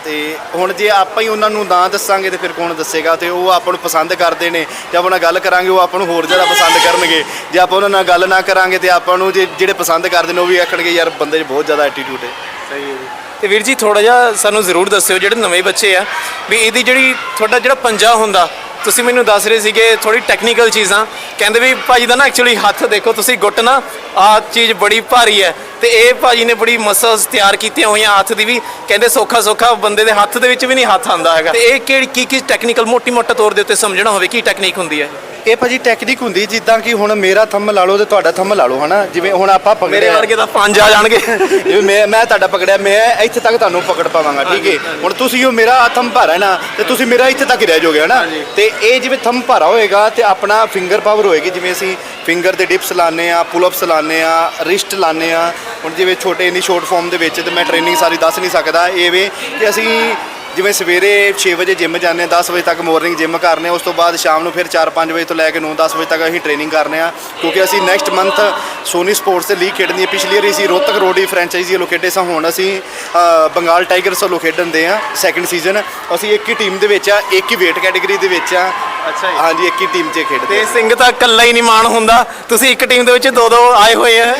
ਤੇ ਹੁਣ ਜੇ ਆਪਾਂ ਹੀ ਉਹਨਾਂ ਨੂੰ ਨਾ ਦੱਸਾਂਗੇ ਤੇ ਫਿਰ ਕੌਣ ਦੱਸੇਗਾ ਤੇ ਉਹ ਆਪਾਂ ਨੂੰ ਪਸੰਦ ਕਰਦੇ ਨੇ। ਜੇ ਆਪਾਂ ਨਾਲ ਗੱਲ ਕਰਾਂਗੇ, ਉਹ ਆਪਾਂ ਨੂੰ ਹੋਰ ਜ਼ਿਆਦਾ ਪਸੰਦ ਕਰਨਗੇ। ਜੇ ਆਪਾਂ ਉਹਨਾਂ ਨਾਲ ਗੱਲ ਨਾ ਕਰਾਂਗੇ ਤੇ ਆਪਾਂ ਨੂੰ ਜੇ ਜਿਹੜੇ ਪਸੰਦ ਕਰਦੇ ਨੇ, ਉਹ ਵੀ ਆਖਣਗੇ, ਯਾਰ, ਬੰਦੇ 'ਚ ਬਹੁਤ ਜ਼ਿਆਦਾ ਐਟੀਟਿਊਡ ਹੈ। ਸਹੀ ਹੈ ਜੀ। ਤੇ ਵੀਰ ਜੀ ਥੋੜਾ ਜਿਹਾ ਸਾਨੂੰ ਜ਼ਰੂਰ ਦੱਸਿਓ, ਜਿਹੜੇ ਨਵੇਂ ਬੱਚੇ ਆ, ਵੀ ਇਹਦੀ ਜਿਹੜੀ ਤੁਹਾਡਾ ਜਿਹੜਾ ਪੰਜਾ ਹੁੰਦਾ, ਤੁਸੀਂ ਮੈਨੂੰ ਦੱਸ ਰਹੇ ਸੀਗੇ ਥੋੜੀ ਟੈਕਨੀਕਲ ਚੀਜ਼ਾਂ। ਕਹਿੰਦੇ ਵੀ ਭਾਜੀ ਦਾ ਨਾ ਐਕਚੁਅਲੀ ਹੱਥ ਦੇਖੋ, ਤੁਸੀਂ ਗੁੱਟ ਨਾ ਆਹ ਚੀਜ਼ ਬੜੀ ਭਾਰੀ ਹੈ। ਤੇ ਇਹ ਭਾਜੀ ਨੇ ਬੜੀ ਮਸਲਸ ਤਿਆਰ ਕੀਤੀਆਂ ਹੋਈਆਂ ਹੱਥ ਦੀ ਵੀ। ਕਹਿੰਦੇ ਸੌਖਾ ਸੌਖਾ ਬੰਦੇ ਦੇ ਹੱਥ ਦੇ ਵਿੱਚ ਵੀ ਨਹੀਂ ਹੱਥ ਆਂਦਾ ਹੈਗਾ। ਤੇ ਇਹ ਕਿਹੜੀ ਕੀ ਕੀ ਟੈਕਨੀਕਲ ਮੋਟੀ ਮੋਟਾ ਤੌਰ ਦੇ ਉੱਤੇ ਸਮਝਣਾ ਹੋਵੇ ਕੀ ਟੈਕਨੀਕ ਹੁੰਦੀ ਹੈ? ਇਹ ਭਾਜੀ ਟੈਕਨੀਕ ਹੁੰਦੀ ਜਿੱਦਾਂ ਕਿ ਹੁਣ ਮੇਰਾ ਥੰਮ ਲਾ ਲਓ ਤੇ ਤੁਹਾਡਾ ਥੰਮ ਲਾ ਲਓ ਹਨਾ? ਜਿਵੇਂ ਹੁਣ ਆਪਾਂ ਮੇਰੇ ਪਕੜਿਆ। ਵਰਗੇ ਤਾਂ ਪੰਜ ਆ ਜਾਣਗੇ। ਜਿਵੇਂ ਮੈਂ ਮੈਂ ਤੁਹਾਡਾ ਪਕੜਿਆ ਮੈਂ ਇੱਥੇ ਤੱਕ ਤੁਹਾਨੂੰ ਪਕੜ ਪਾਵਾਂਗਾ ਠੀਕ ਹੈ? ਹੁਣ ਤੁਸੀਂ ਉਹ ਮੇਰਾ ਥੰਮ ਭਾਰਾ ਹੈ ਨਾ ਤੇ ਤੁਸੀਂ ਮੇਰਾ ਇੱਥੇ ਤੱਕ ਹੀ ਰਹਿ ਜਾਓਗੇ ਹਨਾ? ਤੇ ਇਹ ਜਿਵੇਂ ਥੰਮ ਭਾਰਾ ਹੋਏਗਾ ਤੇ ਆਪਣਾ ਫਿੰਗਰ ਪਾਵਰ ਹੋਏਗੀ ਜਿਵੇਂ ਅਸੀਂ ਫਿੰਗਰ ਦੇ ਡਿਪਸ ਲਾਣੇ ਆ ਪੁਲ ਅਪਸ ਲਾਣੇ ਆ ਰਿਸਟ ਲਾਣੇ ਆ ਹੁਣ ਜਿਵੇਂ ਛੋਟੇ ਇਨੀ ਸ਼ਾਰਟ ਫਾਰਮ ਦੇ ਵਿੱਚ ਤੇ ਮੈਂ ਟ੍ਰੇਨਿੰਗ ਸਾਰੀ ਦੱਸ ਨਹੀਂ ਸਕਦਾ ਇਹ ਵੇ ਕਿ ਅਸੀਂ ਜਿਵੇਂ ਸਵੇਰੇ 6 ਵਜੇ ਜਿਮ ਜਾਂਦੇ ਹਾਂ 10 ਵਜੇ ਤੱਕ ਮਾਰਨਿੰਗ ਜਿਮ ਕਰਨੇ ਉਸ ਤੋਂ ਬਾਅਦ ਸ਼ਾਮ ਨੂੰ ਫਿਰ 4-5 ਵਜੇ ਤੋਂ ਲੈ ਕੇ 9-10 ਵਜੇ ਤੱਕ ਅਸੀਂ ਟ੍ਰੇਨਿੰਗ ਕਰਨੇ ਆ ਕਿਉਂਕਿ ਅਸੀਂ ਨੈਕਸਟ ਮੰਥ ਸੋਨੀ ਸਪੋਰਟਸ ਦੇ ਲੀਗ ਖੇਡਣੀ ਹੈ। ਪਿਛਲੀ ਵਾਰੀ ਅਸੀਂ ਰੋਹਤਕ ਰੋਡੀ ਫਰੈਂਚਾਈਜ਼ੀ ਵੱਲੋਂ ਖੇਡੇ ਸਾਂ ਹੁਣ ਅਸੀਂ ਬੰਗਾਲ ਟਾਈਗਰਸ ਵੱਲੋਂ ਖੇਡਣ ਦੇ ਆ ਸੈਕੰਡ ਸੀਜ਼ਨ ਅਸੀਂ ਇੱਕ ਹੀ ਟੀਮ ਦੇ ਵਿੱਚ ਆ ਇੱਕ ਹੀ weight ਕੈਟਾਗਰੀ ਦੇ ਵਿੱਚ ਆ ਅੱਛਾ ਜੀ। ਹਾਂਜੀ ਇੱਕ ਹੀ ਟੀਮ 'ਚ ਖੇਡਦੇ ਤੇ ਆ ਸਿੰਘ ਤਾਂ ਇਕੱਲਾ ਹੀ ਨਹੀਂ ਮਾਣ ਹੁੰਦਾ। ਤੁਸੀਂ ਇੱਕ ਟੀਮ ਦੇ ਵਿੱਚ ਦੋ ਦੋ ਆਏ ਹੋਏ ਆ।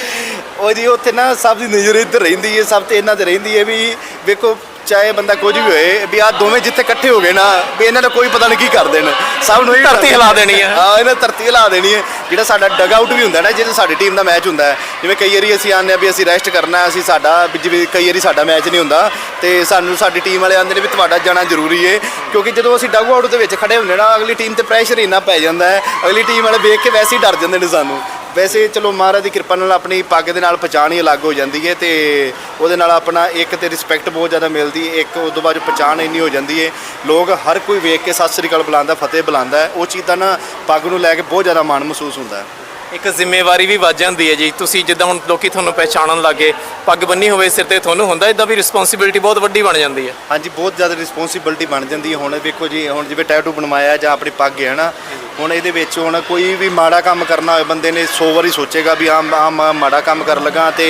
ਉਹ ਜੀ ਉੱਥੇ ਨਾ ਸਭ ਦੀ ਨਜ਼ਰ ਇੱਧਰ ਰਹਿੰਦੀ ਹੈ ਸਭ ਤੇ ਇਹਨਾਂ ਤੇ ਰਹਿੰਦੀ ਹੈ ਵੀ ਵੇਖੋ ਚਾਹੇ ਬੰਦਾ ਕੁਝ ਵੀ ਹੋਏ ਵੀ ਆ ਦੋਵੇਂ ਜਿੱਥੇ ਇਕੱਠੇ ਹੋ ਗਏ ਨਾ ਵੀ ਇਹਨਾਂ ਦਾ ਕੋਈ ਪਤਾ ਨਹੀਂ ਕੀ ਕਰ ਦੇਣ। ਸਭ ਨੂੰ ਧਰਤੀ ਹਿਲਾ ਦੇਣੀ ਹੈ। ਹਾਂ ਇਹਨਾਂ ਧਰਤੀ ਹਿਲਾ ਦੇਣੀ ਹੈ ਜਿਹੜਾ ਸਾਡਾ ਡਗ ਆਊਟ ਵੀ ਹੁੰਦਾ ਨਾ ਜਿਹਦੇ ਸਾਡੀ ਟੀਮ ਦਾ ਮੈਚ ਹੁੰਦਾ ਜਿਵੇਂ ਕਈ ਵਾਰੀ ਅਸੀਂ ਆਉਂਦੇ ਆ ਵੀ ਅਸੀਂ ਰੈਸਟ ਕਰਨਾ ਅਸੀਂ ਸਾਡਾ ਵੀ ਜਿਵੇਂ ਕਈ ਵਾਰੀ ਸਾਡਾ ਮੈਚ ਨਹੀਂ ਹੁੰਦਾ ਤੇ ਸਾਨੂੰ ਸਾਡੀ ਟੀਮ ਵਾਲੇ ਆਉਂਦੇ ਨੇ ਵੀ ਤੁਹਾਡਾ ਜਾਣਾ ਜ਼ਰੂਰੀ ਹੈ ਕਿਉਂਕਿ ਜਦੋਂ ਅਸੀਂ ਡਗ ਆਊਟ ਦੇ ਵਿੱਚ ਖੜੇ ਹੁੰਦੇ ਨਾ ਅਗਲੀ ਟੀਮ ਤੇ ਪ੍ਰੈਸ਼ਰ ਇੰਨਾ ਪੈ ਜਾਂਦਾ ਹੈ। ਅਗਲੀ ਟੀਮ ਵਾਲੇ ਵੇਖ ਕੇ ਵੈਸੇ ਹੀ ਡਰ ਜਾਂਦੇ ਨੇ ਸਾਨੂੰ। ਵੈਸੇ ਚਲੋ ਮਹਾਰਾਜ ਦੀ ਕਿਰਪਾ ਨਾਲ ਆਪਣੀ ਪੱਗ ਦੇ ਨਾਲ ਪਛਾਣ ਹੀ ਅਲੱਗ ਹੋ ਜਾਂਦੀ ਹੈ ਤੇ ਉਹਦੇ ਨਾਲ ਆਪਣਾ ਇੱਕ ਤੇ ਰਿਸਪੈਕਟ ਬਹੁਤ ਜ਼ਿਆਦਾ ਮਿਲਦੀ ਹੈ ਇੱਕ ਉਸ ਤੋਂ ਬਾਅਦ ਪਛਾਣ ਇੰਨੀ ਹੋ ਜਾਂਦੀ ਹੈ। ਲੋਕ ਹਰ ਕੋਈ ਵੇਖ ਕੇ ਸਤਿ ਸ੍ਰੀ ਅਕਾਲ ਬੁਲਾਉਂਦਾ ਫਤਿਹ ਬੁਲਾਉਂਦਾ ਹੈ। ਉਹ ਚੀਜ਼ ਦਾ ਨਾ ਪੱਗ ਨੂੰ ਲੈ ਕੇ ਬਹੁਤ ਜ਼ਿਆਦਾ ਮਾਣ ਮਹਿਸੂਸ ਹੁੰਦਾ ਹੈ। ਇੱਕ ਜ਼ਿੰਮੇਵਾਰੀ ਵੀ ਵੱਜ ਜਾਂਦੀ ਹੈ ਜੀ। ਤੁਸੀਂ ਜਿੱਦਾਂ ਹੁਣ ਲੋਕੀ ਤੁਹਾਨੂੰ ਪਹਿਚਾਣਨ ਲੱਗੇ ਪੱਗ ਬੰਨੀ ਹੋਵੇ ਸਿਰ ਤੇ ਤੁਹਾਨੂੰ ਹੁੰਦਾ ਇਦਾਂ ਵੀ ਰਿਸਪੌਂਸਿਬਿਲਟੀ ਬਹੁਤ ਵੱਡੀ ਬਣ ਜਾਂਦੀ ਹੈ? ਹਾਂਜੀ ਬਹੁਤ ਜ਼ਿਆਦਾ ਰਿਸਪੌਂਸਿਬਿਲਟੀ ਬਣ ਜਾਂਦੀ ਹੈ। ਹੁਣ ਵੇਖੋ ਜੀ ਹੁਣ ਜਿਵੇਂ ਟੈਟੂ ਬਣਵਾਇਆ ਜਾਂ ਆਪਣੀ ਪੱਗ ਹੈ ਨਾ ਹੁਣ ਇਹਦੇ ਵਿੱਚ ਹੁਣ ਕੋਈ ਵੀ ਮਾੜਾ ਕੰਮ ਕਰਨਾ ਹੋਵੇ ਬੰਦੇ ਨੇ 100 ਵਾਰੀ ਸੋਚੇਗਾ ਵੀ ਆ ਆ ਮੈਂ ਮਾੜਾ ਕੰਮ ਕਰਨ ਲੱਗਾ ਤੇ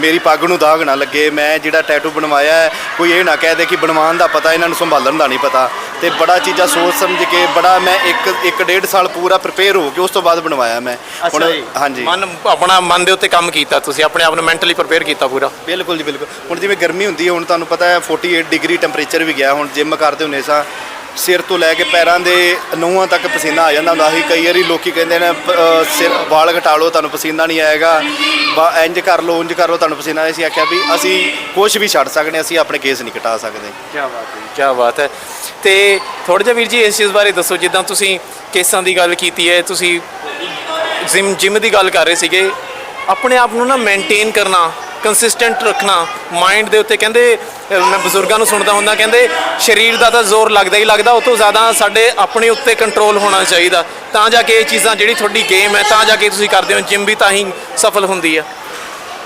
ਮੇਰੀ ਪੱਗ ਨੂੰ ਦਾਗ ਨਾ ਲੱਗੇ। ਮੈਂ ਜਿਹੜਾ ਟੈਟੂ ਬਣਵਾਇਆ ਹੈ, ਕੋਈ ਇਹ ਨਾ ਕਹਿ ਦੇ ਕਿ ਬਣਵਾਉਣ ਦਾ ਪਤਾ ਇਹਨਾਂ ਨੂੰ ਸੰਭਾਲਣ ਦਾ ਨਹੀਂ ਪਤਾ। ਤੇ ਬੜਾ ਚੀਜ਼ਾਂ ਸੋਚ ਸਮਝ ਕੇ ਬੜਾ ਮੈਂ ਇੱਕ ਇੱਕ ਡੇਢ ਸਾਲ ਪੂਰਾ ਪ੍ਰਿਪੇਅਰ ਹੋ ਕੇ ਉਸ ਤੋਂ ਬਾਅਦ ਬਣਵਾਇਆ ਮੈਂ। ਹਾਂਜੀ। ਮਨ ਆਪਣਾ ਮਨ ਦੇ ਉੱਤੇ ਕੰਮ ਕੀਤਾ ਤੁਸੀਂ ਆਪਣੇ ਆਪ ਨੂੰ ਮੈਂਟਲੀ ਪ੍ਰਪੇਅਰ ਕੀਤਾ ਪੂਰਾ। ਬਿਲਕੁਲ ਜੀ ਬਿਲਕੁਲ। ਹੁਣ ਜਿਵੇਂ ਗਰਮੀ ਹੁੰਦੀ ਹੈ ਹੁਣ ਤੁਹਾਨੂੰ ਪਤਾ ਹੈ 48 ਡਿਗਰੀ ਟੈਂਪਰੇਚਰ ਵੀ ਗਿਆ ਹੁਣ ਜਿਮ ਕਰਦੇ ਹੁੰਦੇ ਸਾਂ। ਸਿਰ ਤੋਂ ਲੈ ਕੇ ਪੈਰਾਂ ਦੇ ਨਹੁੰਆਂ ਤੱਕ ਪਸੀਨਾ ਆ ਜਾਂਦਾ ਹੁੰਦਾ ਸੀ। ਕਈ ਵਾਰੀ ਲੋਕੀ ਕਹਿੰਦੇ ਨੇ ਪ- ਸਿਰ ਵਾਲ ਘਟਾ ਲਓ ਤੁਹਾਨੂੰ ਪਸੀਨਾ ਨਹੀਂ ਆਏਗਾ। ਬਾ ਇੰਜ ਕਰ ਲਓ ਉਂਝ ਕਰ ਲਓ ਤੁਹਾਨੂੰ ਪਸੀਨਾ ਆਏ ਸੀ। ਆਖਿਆ ਵੀ ਅਸੀਂ ਕੁਝ ਵੀ ਛੱਡ ਸਕਦੇ ਹਾਂ, ਅਸੀਂ ਆਪਣੇ ਕੇਸ ਨਹੀਂ ਘਟਾ ਸਕਦੇ। ਕੀ ਬਾਤ ਹੈ ਕਿਆ ਬਾਤ ਹੈ। ਤੇ ਥੋੜਾ ਜਿਹਾ ਵੀਰ ਜੀ ਇਸ ਚੀਜ਼ ਬਾਰੇ ਦੱਸੋ ਜਿੱਦਾਂ ਤੁਸੀਂ ਕੇਸਾਂ ਦੀ ਗੱਲ ਕੀਤੀ ਹੈ ਤੁਸੀਂ ਜਿਮ ਜਿਮ ਦੀ ਗੱਲ ਕਰ ਰਹੇ ਸੀਗੇ ਆਪਣੇ ਆਪ ਨੂੰ ਨਾ ਮੇਨਟੇਨ ਕਰਨਾ ਕੰਸਿਸਟੈਂਟ ਰੱਖਣਾ। ਮਾਈਂਡ ਦੇ ਉੱਤੇ ਕਹਿੰਦੇ ਮੈਂ ਬਜ਼ੁਰਗਾਂ ਨੂੰ ਸੁਣਦਾ ਹੁੰਦਾ, ਕਹਿੰਦੇ ਸਰੀਰ ਦਾ ਤਾਂ ਜ਼ੋਰ ਲੱਗਦਾ ਹੀ ਲੱਗਦਾ, ਉਹ ਤੋਂ ਜ਼ਿਆਦਾ ਸਾਡੇ ਆਪਣੇ ਉੱਤੇ ਕੰਟਰੋਲ ਹੋਣਾ ਚਾਹੀਦਾ। ਤਾਂ ਜਾ ਕੇ ਇਹ ਚੀਜ਼ਾਂ ਜਿਹੜੀ ਤੁਹਾਡੀ ਗੇਮ ਹੈ, ਤਾਂ ਜਾ ਕੇ ਤੁਸੀਂ ਕਰਦੇ ਹੋ ਜਿਮ ਵੀ ਤਾਂ ਹੀ ਸਫਲ ਹੁੰਦੀ ਆ।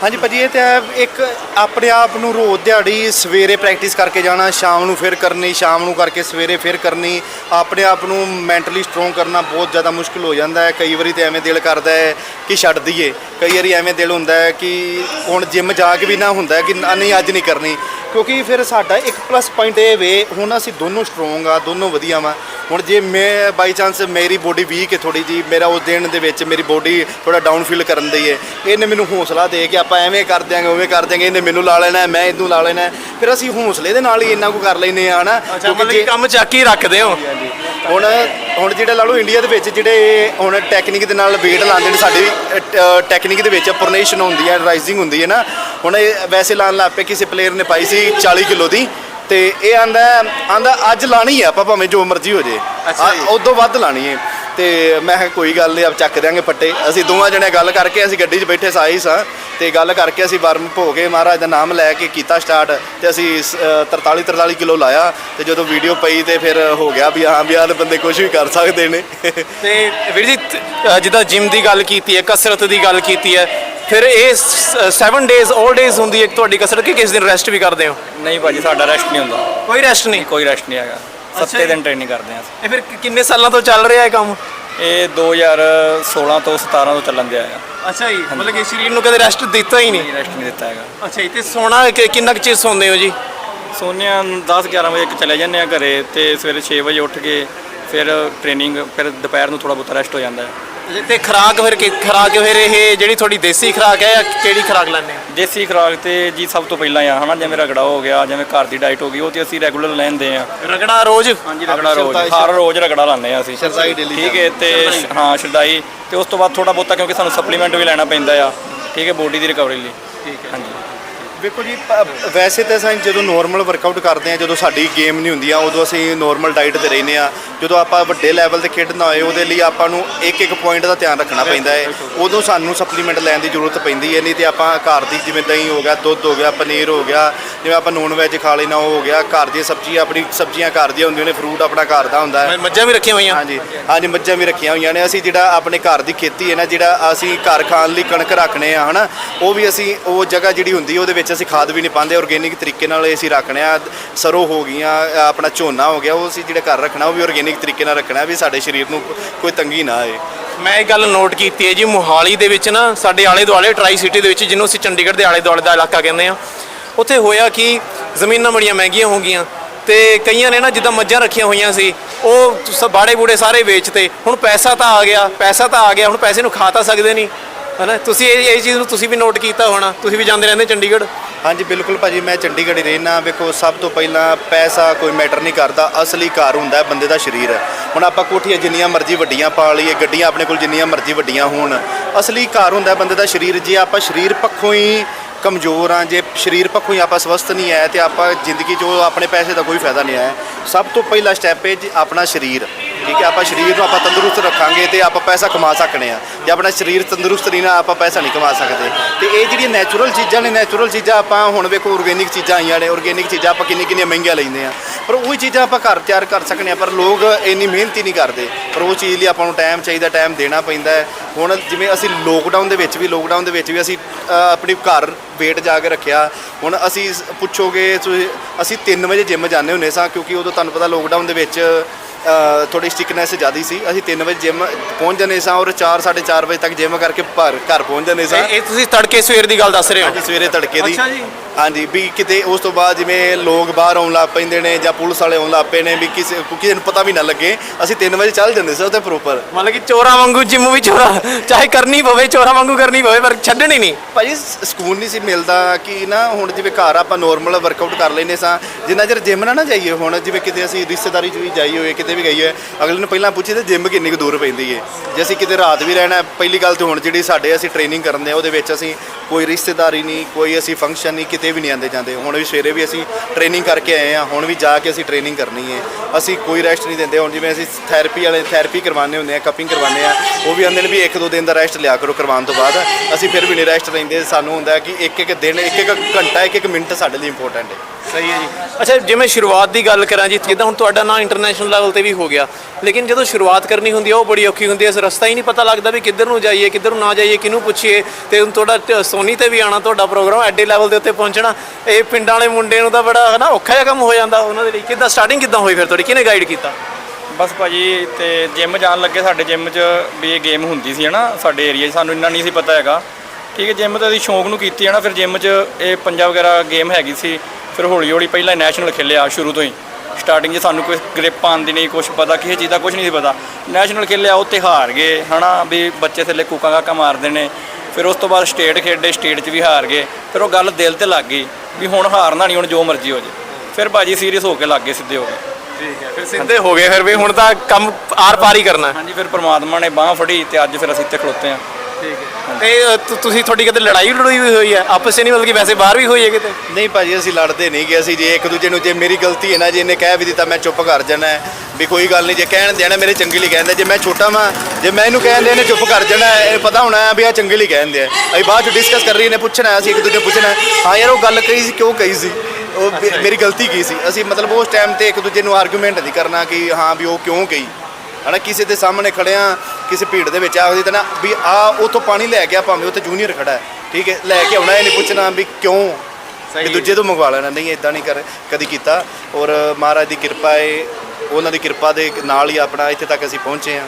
ਹਾਂਜੀ ਭਾਜੀ, ਇਹ ਤਾਂ ਇੱਕ ਆਪਣੇ ਆਪ ਨੂੰ ਰੋਜ਼ ਦਿਹਾੜੀ ਸਵੇਰੇ ਪ੍ਰੈਕਟਿਸ ਕਰਕੇ ਜਾਣਾ, ਸ਼ਾਮ ਨੂੰ ਫਿਰ ਕਰਨੀ, ਸ਼ਾਮ ਨੂੰ ਕਰਕੇ ਸਵੇਰੇ ਫਿਰ ਕਰਨੀ। ਆਪਣੇ ਆਪ ਨੂੰ ਮੈਂਟਲੀ ਸਟਰੋਂਗ ਕਰਨਾ ਬਹੁਤ ਜ਼ਿਆਦਾ ਮੁਸ਼ਕਿਲ ਹੋ ਜਾਂਦਾ ਹੈ। ਕਈ ਵਾਰੀ ਤੇ ਐਵੇਂ ਦਿਲ ਕਰਦਾ ਹੈ ਕਿ ਛੱਡ ਦਈਏ। ਕਈ ਵਾਰੀ ਐਵੇਂ ਦਿਲ ਹੁੰਦਾ ਹੈ ਕਿ ਹੁਣ ਜਿਮ ਜਾ ਕੇ ਵੀ ਨਾ ਹੁੰਦਾ ਕਿ ਨਹੀਂ, ਅੱਜ ਨਹੀਂ ਕਰਨੀ। ਕਿਉਂਕਿ ਫਿਰ ਸਾਡਾ ਇੱਕ ਪਲੱਸ ਪੁਆਇੰਟ ਇਹ ਵੇ, ਹੁਣ ਅਸੀਂ ਦੋਨੋਂ ਸਟਰੋਂਗ ਆ, ਦੋਨੋਂ ਵਧੀਆ ਵਾ। ਹੁਣ ਜੇ ਮੈਂ ਬਾਈ ਚਾਂਸ ਮੇਰੀ ਬੋਡੀ ਵੀਕ ਹੈ ਥੋੜੀ ਜੀ ਮੇਰਾ ਉਸ ਦਿਨ ਦੇ ਵਿੱਚ ਮੇਰੀ ਬੋਡੀ ਥੋੜਾ ਡਾਊਨ ਫੀਲ ਕਰਨ ਦੀ ਹੈ ਇਹਨੇ ਮੈਨੂੰ ਹੌਸਲਾ ਦੇ ਕੇ ਆਪਾਂ ਐਵੇਂ ਕਰ ਦਿਆਂਗੇ ਉਵੇਂ ਕਰ ਦਿਆਂਗੇ ਇਹਨੇ ਮੈਨੂੰ ਲਾ ਲੈਣਾ ਮੈਂ ਇਹਨੂੰ ਲਾ ਲੈਣਾ। ਫਿਰ ਅਸੀਂ ਹੌਸਲੇ ਦੇ ਨਾਲ ਹੀ ਇੰਨਾ ਕੁ ਕਰ ਲੈਨੇ ਆ ਹਨਾ? ਅੱਛਾ ਮਤਲਬ ਕਿ ਕੰਮ ਚੱਕ ਹੀ ਰੱਖਦੇ ਹੋ। ਹੁਣ ਹੁਣ ਜਿਹੜਾ ਲਾ ਲਓ ਇੰਡੀਆ ਦੇ ਵਿੱਚ ਜਿਹੜੇ ਹੁਣ ਟੈਕਨੀਕ ਦੇ ਨਾਲ weight ਲਾਉਂਦੇ ਨੇ ਸਾਡੀ ਟੈਕਨੀਕ ਦੇ ਵਿੱਚ ਪ੍ਰੋਨੇਸ਼ਨ ਹੁੰਦੀ ਹੈ ਰਾਈਜ਼ਿੰਗ ਹੁੰਦੀ ਹੈ ਨਾ। ਹੁਣ ਵੈਸੇ ਲਾਣ ਲੱਗ ਪਏ ਕਿਸੇ ਪਲੇਅਰ ਨੇ ਪਾਈ ਸੀ 40 ਕਿਲੋ ਦੀ। ਤੇ ਇਹ ਆਂਦਾ ਆਂਦਾ ਅੱਜ ਲਾਣੀ ਹੈ ਆਪਾਂ ਭਾਵੇਂ ਜੋ ਮਰਜ਼ੀ ਹੋ ਜੇ। ਅੱਛਾ ਜੀ। ਉਦੋਂ ਵੱਧ ਲਾਣੀ ਹੈ ਤੇ ਮੈਂ ਕਿਹਾ ਕੋਈ ਗੱਲ ਨਹੀਂ ਆਪ ਚੱਕ ਦਿਆਂਗੇ ਪੱਟੇ। ਅਸੀਂ ਦੋਵਾਂ ਜਣੇ ਗੱਲ ਕਰਕੇ ਅਸੀਂ ਗੱਡੀ 'ਚ ਬੈਠੇ ਸਾਈ ਸਾਂ ਤੇ ਗੱਲ ਕਰਕੇ ਅਸੀਂ ਵਾਰਮ ਹੋ ਕੇ ਮਹਾਰਾਜ ਦਾ ਨਾਮ ਲੈ ਕੇ ਕੀਤਾ ਸਟਾਰਟ ਤੇ ਅਸੀਂ 43 43 ਕਿਲੋ ਲਾਇਆ ਤੇ ਜਦੋਂ ਵੀਡੀਓ ਪਈ ਤੇ ਫਿਰ ਹੋ ਗਿਆ ਵੀ ਹਾਂ ਵੀ ਆਹ ਤਾਂ ਬੰਦੇ ਕੁਝ ਵੀ ਕਰ ਸਕਦੇ ਨੇ। ਤੇ ਵੀਰ ਜੀ ਤ- ਅ, ਜਿੱਦਾਂ ਜਿਮ ਦੀ ਗੱਲ ਕੀਤੀ ਹੈ ਕਸਰਤ ਦੀ ਗੱਲ ਕੀਤੀ ਹੈ ਫਿਰ ਇਹ 7 ਡੇਜ਼ 올 ਡੇਜ਼ ਹੁੰਦੀ ਹੈ ਤੁਹਾਡੀ ਕਸਰਤ ਕਿ ਕਿਸ ਦਿਨ ਰੈਸਟ ਵੀ ਕਰਦੇ ਹੋ? ਨਹੀਂ ਭਾਜੀ ਸਾਡਾ ਰੈਸਟ ਨਹੀਂ ਹੁੰਦਾ। ਕੋਈ ਰੈਸਟ ਨਹੀਂ? ਕੋਈ ਰੈਸਟ ਨਹੀਂ ਹੈਗਾ। ਸੱਤੇ। ਦਿਨ ਟ੍ਰੇਨਿੰਗ ਕਰਦੇ ਹਾਂ ਅਸੀਂ। ਇਹ ਫਿਰ ਕਿੰਨੇ ਸਾਲਾਂ ਤੋਂ ਚੱਲ ਰਿਹਾ ਇਹ ਕੰਮ? ਇਹ 2016 ਤੋਂ 17 ਤੋਂ ਚੱਲਣ ਦਿਆ ਹੈਗਾ। ਅੱਛਾ ਜੀ ਮਤਲਬ ਕਿ ਸਰੀਰ ਨੂੰ ਕਦੇ ਰੈਸਟ ਦਿੱਤਾ ਹੀ ਨਹੀਂ? ਰੈਸਟ ਨਹੀਂ ਦਿੱਤਾ ਹੈਗਾ। ਅੱਛਾ ਜੀ ਤੇ ਸੋਣਾ ਕਿੰਨਾ ਕੁ ਚਿਰ ਸੌਂਦੇ ਹੋ ਜੀ? ਸੋਨੀਆ 10 11 ਵਜੇ ਚਲੇ ਜਾਂਦੇ ਆ ਘਰੇ ਤੇ ਸਵੇਰੇ 6 ਵਜੇ ਉੱਠ ਕੇ ਫਿਰ ਟ੍ਰੇਨਿੰਗ ਫਿਰ ਦੁਪਹਿਰ ਨੂੰ ਥੋੜਾ ਬਹੁਤਾ ਰੈਸਟ ਹੋ ਜਾਂਦਾ ਹੈ। ਤੇ ਖਰਾਕ ਫਿਰ ਕਿ ਖਰਾਕ ਫਿਰ ਇਹ ਜਿਹੜੀ ਤੁਹਾਡੀ ਦੇਸੀ ਖਰਾਕ ਹੈ ਜਾਂ ਕਿਹੜੀ ਖਰਾਕ ਲੈਂਦੇ ਹੋ? ਦੇਸੀ ਖੁਰਾਕ ਤੇ ਜੀ ਸਭ ਤੋਂ ਪਹਿਲਾਂ ਆ ਹਨਾ ਜਿਵੇਂ ਰਗੜਾ ਹੋ ਗਿਆ ਜਿਵੇਂ ਘਰ ਦੀ ਡਾਈਟ ਹੋ ਗਈ ਉਹ ਤੇ ਅਸੀਂ ਰੈਗੂਲਰ ਲੈਂਦੇ ਆ। ਰਗੜਾ ਰੋਜ਼? ਹਾਂਜੀ ਰਗੜਾ ਰੋਜ਼ ਹਰ ਰੋਜ਼ ਰਗੜਾ ਲਾਉਂਦੇ ਆ ਅਸੀਂ। ਸ਼ਰਦਾਈ daily ਠੀਕ ਹੈ ਤੇ ਹਾਂ ਸ਼ਰਦਾਈ। ਤੇ ਉਸ ਤੋਂ ਬਾਅਦ ਥੋੜਾ ਬਹੁਤਾ ਕਿਉਂਕਿ ਸਾਨੂੰ ਸਪਲੀਮੈਂਟ ਵੀ ਲੈਣਾ ਪੈਂਦਾ ਆ। ਠੀਕ ਹੈ ਬੋਡੀ ਦੀ ਰਿਕਵਰੀ ਲਈ। ਠੀਕ ਹੈ। ਹਾਂਜੀ। ਵੇਖੋ ਜੀ ਪ- ਵੈਸੇ ਤਾਂ ਅਸੀਂ ਜਦੋਂ ਨਾਰਮਲ ਵਰਕਆਊਟ ਕਰਦੇ ਆ ਜਦੋਂ ਸਾਡੀ ਗੇਮ ਨਹੀਂ ਹੁੰਦੀ ਆ ਉਦੋਂ ਅਸੀਂ ਨਾਰਮਲ ਡਾਈਟ ਤੇ ਰਹਿੰਦੇ ਆ ਜਦੋਂ ਆਪਾਂ ਵੱਡੇ ਲੈਵਲ ਤੇ ਖੇਡਣਾ ਹੋਏ ਉਹਦੇ ਲਈ ਆਪਾਂ ਨੂੰ ਇੱਕ ਇੱਕ ਪੁਆਇੰਟ ਦਾ ਧਿਆਨ ਰੱਖਣਾ ਪੈਂਦਾ ਹੈ। ਉਦੋਂ ਸਾਨੂੰ ਸਪਲੀਮੈਂਟ ਲੈਣ ਦੀ ਜ਼ਰੂਰਤ ਪੈਂਦੀ ਹੈ ਨਹੀਂ ਤੇ ਆਪਾਂ ਘਰ ਦੀ ਜਿਵੇਂ ਦਹੀਂ ਹੋ ਗਿਆ ਦੁੱਧ ਹੋ ਗਿਆ ਪਨੀਰ ਹੋ ਗਿਆ ਜਿਵੇਂ ਆਪਾਂ ਨੌਨ ਵੈਜ ਖਾ ਲੈਣਾ ਉਹ ਹੋ ਗਿਆ ਘਰ ਦੀਆਂ ਸਬਜ਼ੀਆਂ ਆਪਣੀ ਸਬਜ਼ੀਆਂ ਘਰ ਦੀਆਂ ਹੁੰਦੀਆਂ ਨੇ ਫਰੂਟ ਆਪਣਾ ਘਰ ਦਾ ਹੁੰਦਾ ਹੈ। ਮ- ਮੱਝਾਂ ਵੀ ਰੱਖੀਆਂ ਹੋਈਆਂ। ਹਾਂਜੀ ਹਾਂਜੀ ਮੱਝਾਂ ਵੀ ਰੱਖੀਆਂ ਹੋਈਆਂ ਨੇ। ਅਸੀਂ ਜਿਹੜਾ ਆਪਣੇ ਘਰ ਦੀ ਖੇਤੀ ਹੈ ਨਾ ਜਿਹੜਾ ਅਸੀਂ ਘਰ ਖਾਣ ਲਈ ਕਣਕ ਰੱਖਣੇ ਆ ਹਨਾ ਉਹ ਵੀ ਅਸੀਂ ਉਹ ਜਗ੍ਹਾ ਜਿਹੜੀ ਹੁੰਦੀ ਹੈ ਉਹਦੇ ਵਿੱਚ ਅਸੀਂ ਖਾਦ ਵੀ ਨਹੀਂ ਪਾਉਂਦੇ ਆਰਗੇਨਿਕ ਤਰੀਕੇ ਨਾਲ ਅਸੀਂ ਰੱਖਣੇ ਆ, ਸਰੋਂ ਹੋ ਗਈਆਂ ਆਪਣਾ ਝੋਨਾ ਹੋ ਗਿਆ, ਉਹ ਅਸੀਂ ਜਿਹੜਾ ਘਰ ਰੱਖਣਾ, ਉਹ ਵੀ ਆਰਗੇਨਿਕ ਤਰੀਕੇ ਨਾਲ ਰੱਖਣਾ ਵੀ ਸਾਡੇ ਸਰੀਰ ਨੂੰ ਕੋਈ ਤੰਗੀ ਨਾ ਆਏ। ਮੈਂ ਇਹ ਗੱਲ ਨੋਟ ਕੀਤੀ ਹੈ ਜੀ, ਮੋਹਾਲੀ ਦੇ ਵਿੱਚ ਨਾ ਸਾਡੇ ਆਲੇ ਦੁਆਲੇ ਟਰਾਈ ਸਿਟੀ ਦੇ ਵਿੱਚ, ਜਿਹਨੂੰ ਅਸੀਂ ਚੰਡੀਗੜ੍ਹ ਦੇ ਆਲੇ ਦੁਆਲੇ ਦਾ ਇਲਾਕਾ ਕਹਿੰਦੇ ਆ ਉੱਥੇ ਹੋਇਆ ਕਿ ਜ਼ਮੀਨਾਂ ਬੜੀਆਂ ਮਹਿੰਗੀਆਂ ਹੋ ਗਈਆਂ ਤੇ ਕਈਆਂ ਨੇ ਨਾ ਜਿੱਦਾਂ ਮੱਝਾਂ ਰੱਖੀਆਂ ਹੋਈਆਂ ਸੀ, ਉਹ ਸ- ਬਾੜੇ ਬੂੜੇ ਸਾਰੇ ਵੇਚਤੇ, ਹੁਣ ਪੈਸਾ ਤਾਂ ਆ ਗਿਆ, ਪੈਸਾ ਤਾਂ ਆ ਗਿਆ, ਹੁਣ ਪੈਸੇ ਨੂੰ ਖਾ ਤਾਂ ਸਕਦੇ ਨਹੀਂ। ਹਨਾ? ਤੁਸੀਂ ਇਹ ਇਹ ਚੀਜ਼ ਨੂੰ ਤੁਸੀਂ ਵੀ ਨੋਟ ਕੀਤਾ ਹੋਣਾ। ਤੁਸੀਂ ਵੀ ਜਾਂਦੇ ਰਹਿੰਦੇ ਚੰਡੀਗੜ੍ਹ। ਹਾਂਜੀ, ਬਿਲਕੁਲ ਭਾਜੀ, ਮੈਂ ਚੰਡੀਗੜ੍ਹ ਹੀ ਰਹਿਣਾ ਵੇਖੋ, ਸਭ ਤੋਂ ਪਹਿਲਾਂ ਪੈਸਾ ਕੋਈ ਮੈਟਰ ਨਹੀਂ ਕਰਦਾ। ਅਸਲੀ ਘਰ ਹੁੰਦਾ ਬੰਦੇ ਦਾ ਸਰੀਰ ਹੁਣ ਆਪਾਂ ਕੋਠੀਆਂ ਜਿੰਨੀਆਂ ਮਰਜ਼ੀ ਵੱਡੀਆਂ ਪਾ ਲਈਏ, ਗੱਡੀਆਂ ਆਪਣੇ ਕੋਲ ਜਿੰਨੀਆਂ ਮਰਜ਼ੀ ਵੱਡੀਆਂ ਹੋਣ। ਅਸਲੀ ਘਰ ਹੁੰਦਾ ਬੰਦੇ ਦਾ ਸਰੀਰ। ਜੇ ਆਪਾਂ ਸਰੀਰ ਪੱਖੋਂ ਹੀ ਕਮਜ਼ੋਰ ਆ ਜੇ ਸਰੀਰ ਪੱਖੋਂ ਹੀ ਆਪਾਂ ਸਵਸਥ ਨਹੀਂ ਹੈ, ਤੇ ਆਪਾਂ ਜ਼ਿੰਦਗੀ 'ਚ ਆਪਣੇ ਪੈਸੇ ਦਾ ਕੋਈ ਫਾਇਦਾ ਨਹੀਂ ਹੈ। ਸਭ ਤੋਂ ਪਹਿਲਾ ਸਟੈਪ ਹੈ ਜੀ, ਆਪਣਾ ਸਰੀਰ। ਠੀਕ ਕਿ ਆਪਾਂ ਸਰੀਰ ਨੂੰ ਆਪਾਂ ਤੰਦਰੁਸਤ ਰੱਖਾਂਗੇ ਤੇ ਆਪਾਂ ਪੈਸਾ ਕਮਾ ਸਕਣੇ ਆ। ਜੇ ਆਪਣਾ ਸਰੀਰ ਤੰਦਰੁਸਤ ਨਹੀਂ ਨਾ ਆਪਾਂ ਪੈਸਾ ਨਹੀਂ ਕਮਾ ਸਕਦੇ। ਤੇ ਇਹ ਜਿਹੜੀਆਂ ਨੈਚੁਰਲ ਚੀਜ਼ਾਂ ਨੇ ਨੈਚੁਰਲ ਚੀਜ਼ਾਂ ਆਪਾਂ ਹੁਣ ਵੇਖੋ ਆਰਗੇਨਿਕ ਚੀਜ਼ਾਂ ਆਈਆਂ ਨੇ ਆਰਗੇਨਿਕ ਚੀਜ਼ਾਂ ਆਪਾਂ ਕਿੰਨੀ ਕਿੰਨੀਆਂ ਮਹਿੰਗੀਆਂ ਲੈਂਦੇ ਆ। ਪਰ ਉਹੀ ਚੀਜ਼ਾਂ ਆਪਾਂ ਘਰ ਤਿਆਰ ਕਰ ਸਕਨੇ ਆ, ਪਰ ਲੋਕ ਇੰਨੀ ਮਿਹਨਤ ਹੀ ਨਹੀਂ ਕਰਦੇ। ਪਰ ਉਹ ਚੀਜ਼ ਲਈ ਆਪਾਂ ਨੂੰ ਟਾਈਮ ਚਾਹੀਦਾ ਟਾਈਮ ਦੇਣਾ ਪੈਂਦਾ ਹੈ। ਹੁਣ ਜਿਵੇਂ ਅਸੀਂ ਲੋਕਡਾਊਨ ਦੇ ਵਿੱਚ ਵੀ ਲੋਕਡਾਊਨ ਦੇ ਵਿੱਚ ਵੀ ਅਸੀਂ ਆਪਣੀ ਘਰ ਵੇਟ ਜਾ ਕੇ ਰੱਖਿਆ। ਹੁਣ ਅਸੀਂ ਪੁੱਛੋਗੇ ਤੁਸੀਂ- ਅਸੀਂ 3 ਵਜੇ ਜਿਮ ਜਾਂਦੇ ਹੁੰਦੇ ਸਾਂ, ਕਿਉਂਕਿ ਉਦੋਂ ਤੁਹਾਨੂੰ ਪਤਾ ਲੋਕਡਾਊਨ ਦੇ ਵਿੱਚ ਥੋੜੀ ਸਟਿਕਨੈਸ ਜ਼ਿਆਦੀ ਸੀ। ਅਸੀਂ 3 ਵਜੇ ਜਿਮ ਪਹੁੰਚ ਜਾਂਦੇ ਸਾਂ ਔਰ 4 4:30 ਵਜੇ ਤੱਕ ਜਿਮ ਕਰਕੇ ਘਰ ਘਰ ਪਹੁੰਚ ਜਾਂਦੇ ਸਾਂ। ਇਹ ਤੁਸੀਂ ਤੜਕੇ ਸਵੇਰ ਦੀ ਗੱਲ ਦੱਸ ਰਹੇ ਹੋ? ਸਵੇਰੇ ਤੜਕੇ ਦੀ। ਅੱਛਾ ਜੀ। ਹਾਂਜੀ ਵੀ ਕਿਤੇ ਉਸ ਤੋਂ ਬਾਅਦ ਜਿਵੇਂ ਲੋਕ ਬਾਹਰ ਆਉਣ ਲੱਗ ਪੈਂਦੇ ਨੇ ਜਾਂ ਪੁਲਿਸ ਵਾਲੇ ਆਉਣ ਲੱਗ ਪਏ ਨੇ ਵੀ ਕਿਸੇ ਕਿਸੇ ਨੂੰ ਪਤਾ ਵੀ ਨਾ ਲੱਗੇ ਅਸੀਂ 3 ਵਜੇ ਚੱਲ ਜਾਂਦੇ ਸੀ ਉੱਥੇ ਪ੍ਰੋਪਰ ਮਤਲਬ ਕਿ ਚੋਰਾ ਵਾਂਗੂ ਜਿੰਮ ਵੀ ਚੋਰਾ ਚਾਹੇ ਕਰਨੀ ਪਵੇ ਚੋਰਾ ਵਾਂਗੂ ਕਰਨੀ ਪਵੇ ਪਰ ਛੱਡਣੀ ਨਹੀਂ। ਭਾਜੀ ਸਕੂਨ ਨਹੀਂ ਸੀ ਮਿਲਦਾ ਕਿ ਨਾ ਹੁਣ ਜਿਵੇਂ ਘਰ ਆਪਾਂ ਨੋਰਮਲ ਵਰਕਆਊਟ ਕਰ ਲੈਨੇ ਸਾਂ ਜਿੰਨਾ ਚਿਰ ਜਿਮ ਨਾ ਨਾ ਜਾਈਏ ਹੁਣ ਜਿਵੇਂ ਕਿਤੇ ਅਸੀਂ ਰਿਸ਼ਤੇਦਾਰੀ 'ਚ ਵੀ ਜਾਈਏ ਹੋਏ ਕਿਤੇ ਵੀ ਗਈਏ ਅਗਲੇ ਨੂੰ ਪਹਿਲਾਂ ਪੁੱਛੀ ਤੇ ਜਿਮ ਕਿੰਨੀ ਕੁ ਦੂਰ ਪੈਂਦੀ ਏ। ਜੇ ਅਸੀਂ ਕਿਤੇ ਰਾਤ ਵੀ ਰਹਿਣਾ ਹੈ, ਪਹਿਲੀ ਗੱਲ ਤੇ ਹੁਣ ਜਿਹੜੀ ਸਾਡੇ ਅਸੀਂ ਟ੍ਰੇਨਿੰਗ ਕਰਦੇ ਆ ਉਹਦੇ ਵਿੱਚ ਅਸੀਂ ਕੋਈ ਰਿਸ਼ਤੇਦਾਰੀ ਨਹੀਂ, ਕੋਈ ਅਸੀਂ ਫੰਕਸ਼ਨ ਨਹੀਂ, ਕਿਤੇ ਵੀ ਨਹੀਂ ਆਉਂਦੇ ਜਾਂਦੇ। ਹੁਣ ਵੀ ਸਵੇਰੇ ਵੀ ਅਸੀਂ ਟ੍ਰੇਨਿੰਗ ਕਰਕੇ ਆਏ ਆ ਹੁਣ ਵੀ ਜਾ ਕੇ ਅਸੀਂ ਟ੍ਰੇਨਿੰਗ ਕਰਨੀ ਹੈ। ਅਸੀਂ ਕੋਈ ਰੈਸਟ ਨਹੀਂ ਦਿੰਦੇ, ਹੁਣ ਜਿਵੇਂ ਅਸੀਂ ਥੈਰੇਪੀ ਵਾਲੇ ਥੈਰੇਪੀ ਕਰਵਾਉਂਦੇ ਹੁੰਦੇ ਆ ਕਪਿੰਗ ਕਰਵਾਉਂਦੇ ਆ ਉਹ ਵੀ ਆਉਂਦੇ ਨੇ ਵੀ ਇੱਕ ਦੋ ਦਿਨ ਦਾ ਰੈਸਟ ਲਿਆ ਕਰੋ ਕਰਵਾਉਣ ਤੋਂ ਬਾਅਦ। ਅਸੀਂ ਫਿਰ ਵੀ ਨਹੀਂ ਰੈਸਟ ਲੈਂਦੇ, ਸਾਨੂੰ ਹੁੰਦਾ ਕਿ ਇੱਕ ਇੱਕ ਦਿਨ ਇੱਕ ਇੱਕ ਘੰਟਾ ਇੱਕ ਇੱਕ ਮਿੰਟ ਸਾਡੇ ਲਈ ਇੰਪੋਰਟੈਂਟ ਹੈ। ਸਹੀ ਹੈ ਜੀ। ਅੱਛਾ ਜਿਵੇਂ ਸ਼ੁਰੂਆਤ ਦੀ ਗੱਲ ਕਰਾਂ ਜੀ, ਜਿੱਦਾਂ ਹੁਣ ਤੁਹਾਡਾ ਨਾਂ ਇੰਟਰਨੈਸ਼ਨਲ ਲੈਵਲ ਤੇ ਵੀ ਹੋ ਗਿਆ, ਲੇਕਿਨ ਜਦੋਂ ਸ਼ੁਰੂਆਤ ਕਰਨੀ ਹੁੰਦੀ ਹੈ ਉਹ ਬੜੀ ਔਖੀ ਹੁੰਦੀ ਹੈ ਇਸ ਰਸਤਾ ਹੀ ਨਹੀਂ ਪਤਾ ਲੱਗਦਾ ਵੀ ਕਿੱਧਰ ਨੂੰ ਜਾਈਏ, ਕਿੱਧਰ ਨੂੰ ਨਾ ਜਾਈਏ, ਕਿਹਨੂੰ ਪੁੱਛੀਏ, ਤੇ ਹੁਣ ਤੁਹਾਡਾ ਸੋਨੀ ਤੇ ਵੀ ਆਣਾ, ਤੁਹਾਡਾ ਪ੍ਰੋਗਰਾਮ ਐਡੇ ਲੈਵਲ ਦੇ ਉੱਤੇ ਪਹੁੰਚਣਾ, ਇਹ ਪਿੰਡਾਂ ਵਾਲੇ ਮੁੰਡੇ ਨੂੰ ਤਾਂ ਬੜਾ ਹਨਾ ਔਖਾ ਜਿਹਾ ਕੰਮ ਹੋ ਜਾਂਦਾ ਉਹਨਾਂ ਦੇ ਲਈ। ਕਿੱਦਾਂ ਸਟਾਰਟਿੰਗ ਕਿੱਦਾਂ ਹੋਈ ਫਿਰ ਤੁਹਾਡੀ? ਕਿਹਨੇ ਗਾਈਡ ਕੀਤਾ? ਬਸ ਭਾਜੀ, ਤੇ ਜਿਮ ਜਾਣ ਲੱਗੇ, ਸਾਡੇ ਜਿਮ 'ਚ ਵੀ ਇਹ ਗੇਮ ਹੁੰਦੀ ਸੀ ਹਨਾ, ਸਾਡੇ ਏਰੀਆ 'ਚ, ਸਾਨੂੰ ਇੰਨਾ ਨਹੀਂ ਸੀ ਪਤਾ ਹੈਗਾ। ਠੀਕ ਹੈ ਜਿਮ ਤਾਂ ਅਸੀਂ ਸ਼ੌਂਕ ਨੂੰ ਕੀਤੀ ਹੈ ਨਾ, ਫਿਰ ਜਿਮ 'ਚ ਇਹ ਪੰਜਾਬ ਵਗੈਰਾ ਗੇਮ ਹੈਗੀ ਸੀ। ਫਿਰ ਹੌਲੀ ਹੌਲੀ ਪਹਿਲਾਂ ਨੈਸ਼ਨਲ ਖੇਲਿਆ ਸ਼ੁਰੂ ਤੋਂ ਹੀ। ਸਟਾਰਟਿੰਗ 'ਚ ਸਾਨੂੰ ਕੋਈ ਗ੍ਰਿਪ ਆਉਂਦੀ ਨਹੀਂ ਕੁਝ ਪਤਾ ਕਿਸੇ ਚੀਜ਼ ਦਾ ਕੁਝ ਨਹੀਂ ਸੀ ਪਤਾ। ਨੈਸ਼ਨਲ ਖੇਲਿਆ ਉੱਥੇ ਹਾਰ ਗਏ ਹਨਾ ਵੀ ਬੱਚੇ ਥੱਲੇ ਕੂਕਾਂ ਕਾਕਾ ਮਾਰਦੇ ਨੇ। ਫਿਰ ਉਸ ਤੋਂ ਬਾਅਦ ਸਟੇਟ ਖੇਡੇ ਸਟੇਟ 'ਚ ਵੀ ਹਾਰ ਗਏ। ਫਿਰ ਉਹ ਗੱਲ ਦਿਲ ਤੇ ਲੱਗ ਗਈ ਵੀ ਹੁਣ ਹਾਰਨਾ ਨਹੀਂ ਹੁਣ ਜੋ ਮਰਜ਼ੀ ਹੋ ਜੇ। ਫਿਰ ਭਾਜੀ ਸੀਰੀਅਸ ਹੋ ਕੇ ਲੱਗ ਗਏ ਸਿੱਧੇ ਹੋ ਗਏ। ਠੀਕ ਹੈ ਫਿਰ ਸਿੱਧੇ ਹੋ ਗਏ ਫਿਰ ਵੀ ਹੁਣ ਤਾਂ ਕੰਮ ਆਰ ਪਾਰ ਹੀ ਕਰਨਾ। ਹਾਂਜੀ ਫਿਰ ਪ੍ਰਮਾਤਮਾ ਨੇ ਬਾਹ ਫੜੀ ਤੇ ਅੱਜ ਫਿਰ ਅਸੀਂ ਇੱਥੇ ਖਲੋਤੇ ਹਾਂ। ਤੇ ਅ, ਤੁ- ਤੁਸੀਂ ਤੁਹਾਡੀ ਕਦੇ ਲੜਾਈ ਲੜੋਈ ਵੀ ਹੋਈ ਹੈ? ਆਪਸ 'ਚ ਨਹੀਂ ਬਲਕਿ ਵੈਸੇ ਬਾਹਰ ਵੀ ਹੋਈ ਹੈ ਕਿਤੇ? ਨਹੀਂ ਭਾਜੀ ਅਸੀਂ ਲੜਦੇ ਨਹੀਂ ਗਏ ਅਸੀਂ ਜੇ ਇੱਕ ਦੂਜੇ ਨੂੰ ਜੇ ਮੇਰੀ ਗਲਤੀ ਹੈ ਨਾ ਜੇ ਇਹਨੇ ਕਹਿ ਵੀ ਦਿੱਤਾ ਮੈਂ ਚੁੱਪ ਕਰ ਜਾਣਾ ਹੈ, ਵੀ ਕੋਈ ਗੱਲ ਨਹੀਂ ਜੇ ਕਹਿਣ ਦੇਣਾ ਮੇਰੇ ਚੰਗੇ ਲਈ ਕਹਿੰਦੇ ਜੇ ਮੈਂ ਛੋਟਾ ਵਾਂ ਜੇ ਮੈਂ ਇਹਨੂੰ ਕਹਿੰਦੇ ਇਹਨੇ ਚੁੱਪ ਕਰ ਜਾਣਾ ਹੈ, ਇਹ ਪਤਾ ਹੋਣਾ ਹੈ ਵੀ ਆ ਚੰਗੇ ਲਈ ਕਹਿੰਦੇ ਆ ਅਸੀਂ ਬਾਅਦ ਚ ਡਿਸਕਸ ਕਰ ਰਹੀ ਨੇ ਪੁੱਛਣਾ ਅਸੀਂ ਇੱਕ ਦੂਜੇ ਨੂੰ ਪੁੱਛਣਾ ਹਾਂ। ਯਾਰ ਉਹ ਗੱਲ ਕਹੀ ਸੀ ਕਿਉਂ ਕਹੀ ਸੀ? ਉਹ ਮੇਰੀ ਗਲਤੀ ਕੀ ਸੀ? ਅਸੀਂ ਮਤਲਬ ਉਸ ਟਾਈਮ ਤੇ ਇੱਕ ਦੂਜੇ ਨੂੰ ਆਰਗੂਮੈਂਟ ਨਹੀਂ ਕਰਨਾ ਕਿ ਹਾਂ ਵੀ ਉਹ ਕਿਉਂ ਕਹੀ। ਹਨਾ ਕਿਸੇ ਦੇ ਸਾਹਮਣੇ ਖੜਿਆ ਕਿਸੇ ਭੀੜ ਦੇ ਵਿੱਚ ਆਖਦੀ ਤਾਂ ਨਾ ਵੀ ਆ ਉਥੋਂ ਪਾਣੀ ਲੈ ਕੇ ਆ ਭਾਵੇਂ ਉੱਥੇ ਜੂਨੀਅਰ ਖੜਾ ਹੈ ਠੀਕ ਹੈ? ਲੈ ਕੇ ਆਉਣਾ ਇਹ ਨਹੀਂ ਪੁੱਛਣਾ ਵੀ ਕਿਉਂ? ਵੀ ਦੂਜੇ ਤੋਂ ਮੰਗਵਾ ਲੈਣਾ ਨਹੀਂ ਇਦਾਂ ਨਹੀਂ ਕਰ ਕਦੀ ਕੀਤਾ। ਔਰ ਮਹਾਰਾਜ ਦੀ ਕਿਰਪਾ ਹੈ ਉਹਨਾਂ ਦੀ ਕਿਰਪਾ ਦੇ ਨਾਲ ਹੀ ਆਪਣਾ ਇੱਥੇ ਤੱਕ ਅਸੀਂ ਪਹੁੰਚੇ ਹਾਂ।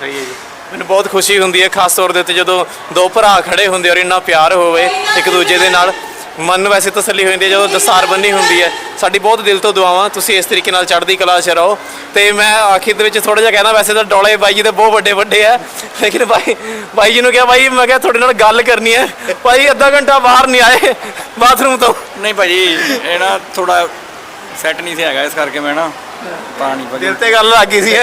ਸਹੀ ਹੈ ਜੀ। ਮੈਨੂੰ ਬਹੁਤ ਖੁਸ਼ੀ ਹੁੰਦੀ ਹੈ ਖਾਸ ਤੌਰ ਦੇ ਉੱਤੇ ਜਦੋਂ ਦੋ ਭਰਾ ਖੜੇ ਹੁੰਦੇ ਔਰ ਇੰਨਾ ਪਿਆਰ ਹੋਵੇ ਇੱਕ ਦੂਜੇ ਦੇ ਨਾਲ। ਮਨ ਨੂੰ ਵੈਸੇ ਤਸੱਲੀ ਹੋ ਜਾਂਦੀ ਹੈ, ਜਦੋਂ ਦਸਤਾਰ ਬੰਨੀ ਹੁੰਦੀ ਹੈ। ਸਾਡੀ ਬਹੁਤ ਦਿਲ ਤੋਂ ਦੁਆਵਾਂ, ਤੁਸੀਂ ਇਸ ਤਰੀਕੇ ਨਾਲ ਚੜ੍ਹਦੀ ਕਲਾ 'ਚ ਰਹੋ। ਤੇ ਮੈਂ ਆਖਿਰ ਦੇ ਵਿੱਚ ਥੋੜਾ ਜਿਹਾ ਕਹਿਣਾ, ਵੈਸੇ ਤਾਂ ਡੋਲੇ ਬਾਈ ਜੀ ਦੇ ਬਹੁਤ ਵੱਡੇ ਵੱਡੇ ਆ। ਲੇਕਿਨ ਬਾਈ ਬਾਈ ਜੀ ਨੂੰ ਕਿਹਾ, ਬਾਈ ਮੈਂ ਕਿਹਾ ਤੁਹਾਡੇ ਨਾਲ ਗੱਲ ਕਰਨੀ ਹੈ। ਭਾਈ ਅੱਧਾ ਘੰਟਾ ਬਾਹਰ ਨਹੀਂ ਆਏ, ਬਾਥਰੂਮ ਤੋਂ। ਨਹੀਂ ਭਾਜੀ, ਇਹ ਨਾ ਥੋੜਾ ਸੈੱਟ ਨਹੀਂ ਸੀ ਹੈਗਾ, ਇਸ ਕਰਕੇ ਮੈਂ ਨਾ ਦਿਲ ਤੇ ਗੱਲ ਲੱਗ ਗਈ ਸੀ।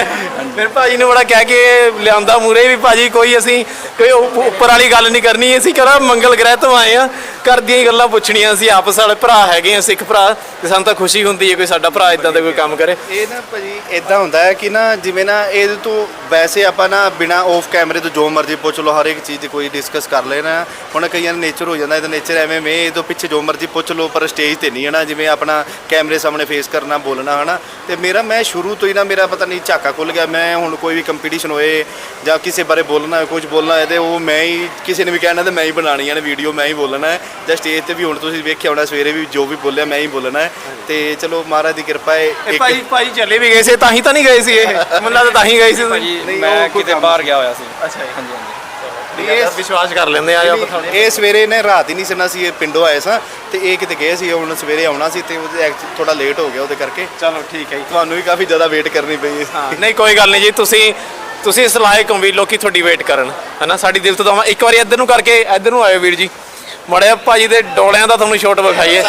ਫਿਰ ਭਾਜੀ ਨੂੰ ਬੜਾ ਕਹਿ ਕੇ ਲਿਆਂਦਾ ਮੂਰੇ ਵੀ ਭਾਜੀ ਕੋਈ ਅਸੀਂ ਕੋਈ ਉ- ਉੱਪਰ ਵਾਲੀ ਗੱਲ ਨਹੀਂ ਕਰਨੀ ਅਸੀਂ ਕਰਾ ਮੰਗਲ ਗ੍ਰਹਿ ਤੋਂ ਆਏ ਆ ਘਰ ਦੀਆਂ ਹੀ ਗੱਲਾਂ ਪੁੱਛਣੀਆਂ ਸੀ ਆਪਸ ਵਾਲੇ ਭਰਾ ਹੈਗੇ ਆ ਸਿੱਖ ਭਰਾ ਤੇ ਸਾਨੂੰ ਤਾਂ ਖੁਸ਼ੀ ਹੁੰਦੀ ਹੈ ਕੋਈ ਸਾਡਾ ਭਰਾ ਇਦਾਂ ਦਾ ਕੋਈ ਕੰਮ ਕਰੇ। ਇਹ ਨਾ ਭਾਜੀ ਇਦਾਂ ਹੁੰਦਾ ਹੈ ਕਿ ਨਾ ਜਿਵੇਂ ਨਾ ਇਹਦੇ ਤੋਂ ਵੈਸੇ ਆਪਾਂ ਨਾ ਬਿਨਾ ਆਫ ਕੈਮਰੇ ਤੋਂ ਜੋ ਮਰਜ਼ੀ ਪੁੱਛ ਲਓ ਹਰ ਇੱਕ ਚੀਜ਼ ਦੀ ਕੋਈ ਡਿਸਕਸ ਕਰ ਲੈਣਾ ਹੁਣ ਕਈਆਂ ਦਾ ਨੇਚਰ ਹੋ ਜਾਂਦਾ ਇਹਦਾ ਨੇਚਰ ਐਵੇਂ ਮੇ ਇਹ ਤੋਂ ਪਿੱਛੇ ਜੋ ਮਰਜ਼ੀ ਪੁੱਛ ਲਓ ਪਰ ਸਟੇਜ ਤੇ ਨਹੀਂ ਹੈ ਨਾ ਜਿਵੇਂ ਆਪਣਾ ਕੈਮਰੇ ਸਾਹਮਣੇ ਫੇਸ ਕਰਨਾ ਬੋਲਣਾ ਹਨਾ। ਤੇ ਮੇਰਾ ਮੈਂ ਸ਼ੁਰੂ ਤੋਂ ਹੀ ਨਾ ਮੇਰਾ ਪਤਾ ਨਹੀਂ ਝਾਕਾ ਖੁੱਲ ਗਿਆ। ਮੈਂ ਹੁਣ ਕੋਈ ਵੀ ਕੰਪੀਟੀਸ਼ਨ ਹੋਏ ਜਾਂ ਕਿਸੇ ਬਾਰੇ ਬੋਲਣਾ ਹੋਏ ਕੁਝ ਬੋਲਣਾ ਹੈ ਤੇ ਉਹ ਮੈਂ ਹੀ ਕਿਸੇ ਨੇ ਵੀ ਕਹਿਣਾ ਤੇ ਮੈਂ ਹੀ ਬਣਾਉਣੀਆਂ ਨੇ ਵੀਡੀਓ ਮੈਂ ਹੀ ਬੋਲਣਾ ਹੈ। ਜਾਂ ਸਟੇਜ ਤੇ ਵੀ ਹੁਣ ਤੁਸੀਂ ਵੇਖਿਆ ਹੋਣਾ ਸਵੇਰੇ ਵੀ ਜੋ ਵੀ ਬੋਲਿਆ ਮੈਂ ਹੀ ਬੋਲਣਾ ਹੈ। ਤੇ ਚਲੋ ਮਹਾਰਾਜ ਦੀ ਕਿਰਪਾ ਹੈ ਇਹ ਭਾਜੀ ਭਾਜੀ ਚੱਲੇ ਵੀ ਗਏ ਸੀ ਤਾਂ ਹੀ ਤਾਂ ਨਹੀਂ ਗਏ ਸੀ ਇਹ। ਮੈਨੂੰ ਲੱਗਦਾ ਤਾਂ ਹੀ ਗਏ ਸੀ ਭਾਜੀ ਨਹੀਂ, ਮੈਂ ਕਿਤੇ ਬਾਹਰ ਗਿਆ ਹੋਇਆ ਸੀ। ਅੱਛਾ ਜੀ। ਹਾਂਜੀ ਹਾਂਜੀ। ਇਹ ਵਿਸ਼ਵਾਸ ਕਰ ਲੈਂਦੇ ਆ ਆਪਾਂ ਤੁਹਾਨੂੰ ਇਹ ਸਵੇਰੇ ਨੇ ਰਾਤ ਹੀ ਨਹੀਂ ਸੁਣਾ ਸੀ ਇਹ ਪਿੰਡੋਂ ਆਏ ਸਾਂ ਤੇ ਇਹ ਕਿਤੇ ਗਏ ਸੀ ਹੁਣ ਸਵੇਰੇ ਆਉਣਾ ਸੀ ਤੇ ਉਹਦੇ ਥੋੜਾ ਲੇਟ ਹੋ ਗਿਆ ਉਹਦੇ ਕਰਕੇ। ਚਲੋ ਠੀਕ ਹੈ ਜੀ। ਤੁਹਾਨੂੰ ਵੀ ਕਾਫੀ ਜ਼ਿਆਦਾ ਵੇਟ ਕਰਨੀ ਪਈ ਹਾਂ। ਨਹੀਂ ਕੋਈ ਗੱਲ ਨਹੀਂ ਜੀ ਤੁਸੀਂ ਤੁਸੀਂ ਇਸ ਲਾਇਕ ਹੋ ਵੀ ਲੋਕੀ ਤੁਹਾਡੀ ਵੇਟ ਕਰਨ ਹਨਾ? ਸਾਡੀ ਦਿਲ ਤੋਂ ਦਵਾ ਇੱਕ ਵਾਰੀ ਇੱਧਰ ਨੂੰ ਕਰਕੇ ਇੱਧਰ ਨੂੰ ਆਇਓ ਵੀਰ ਜੀ। ਮੜਿਆ ਭਾਜੀ ਦੇ ਡੋਲਿਆਂ ਦਾ ਤੁਹਾਨੂੰ ਸ਼ੋਟ ਵਿਖਾਈਏ।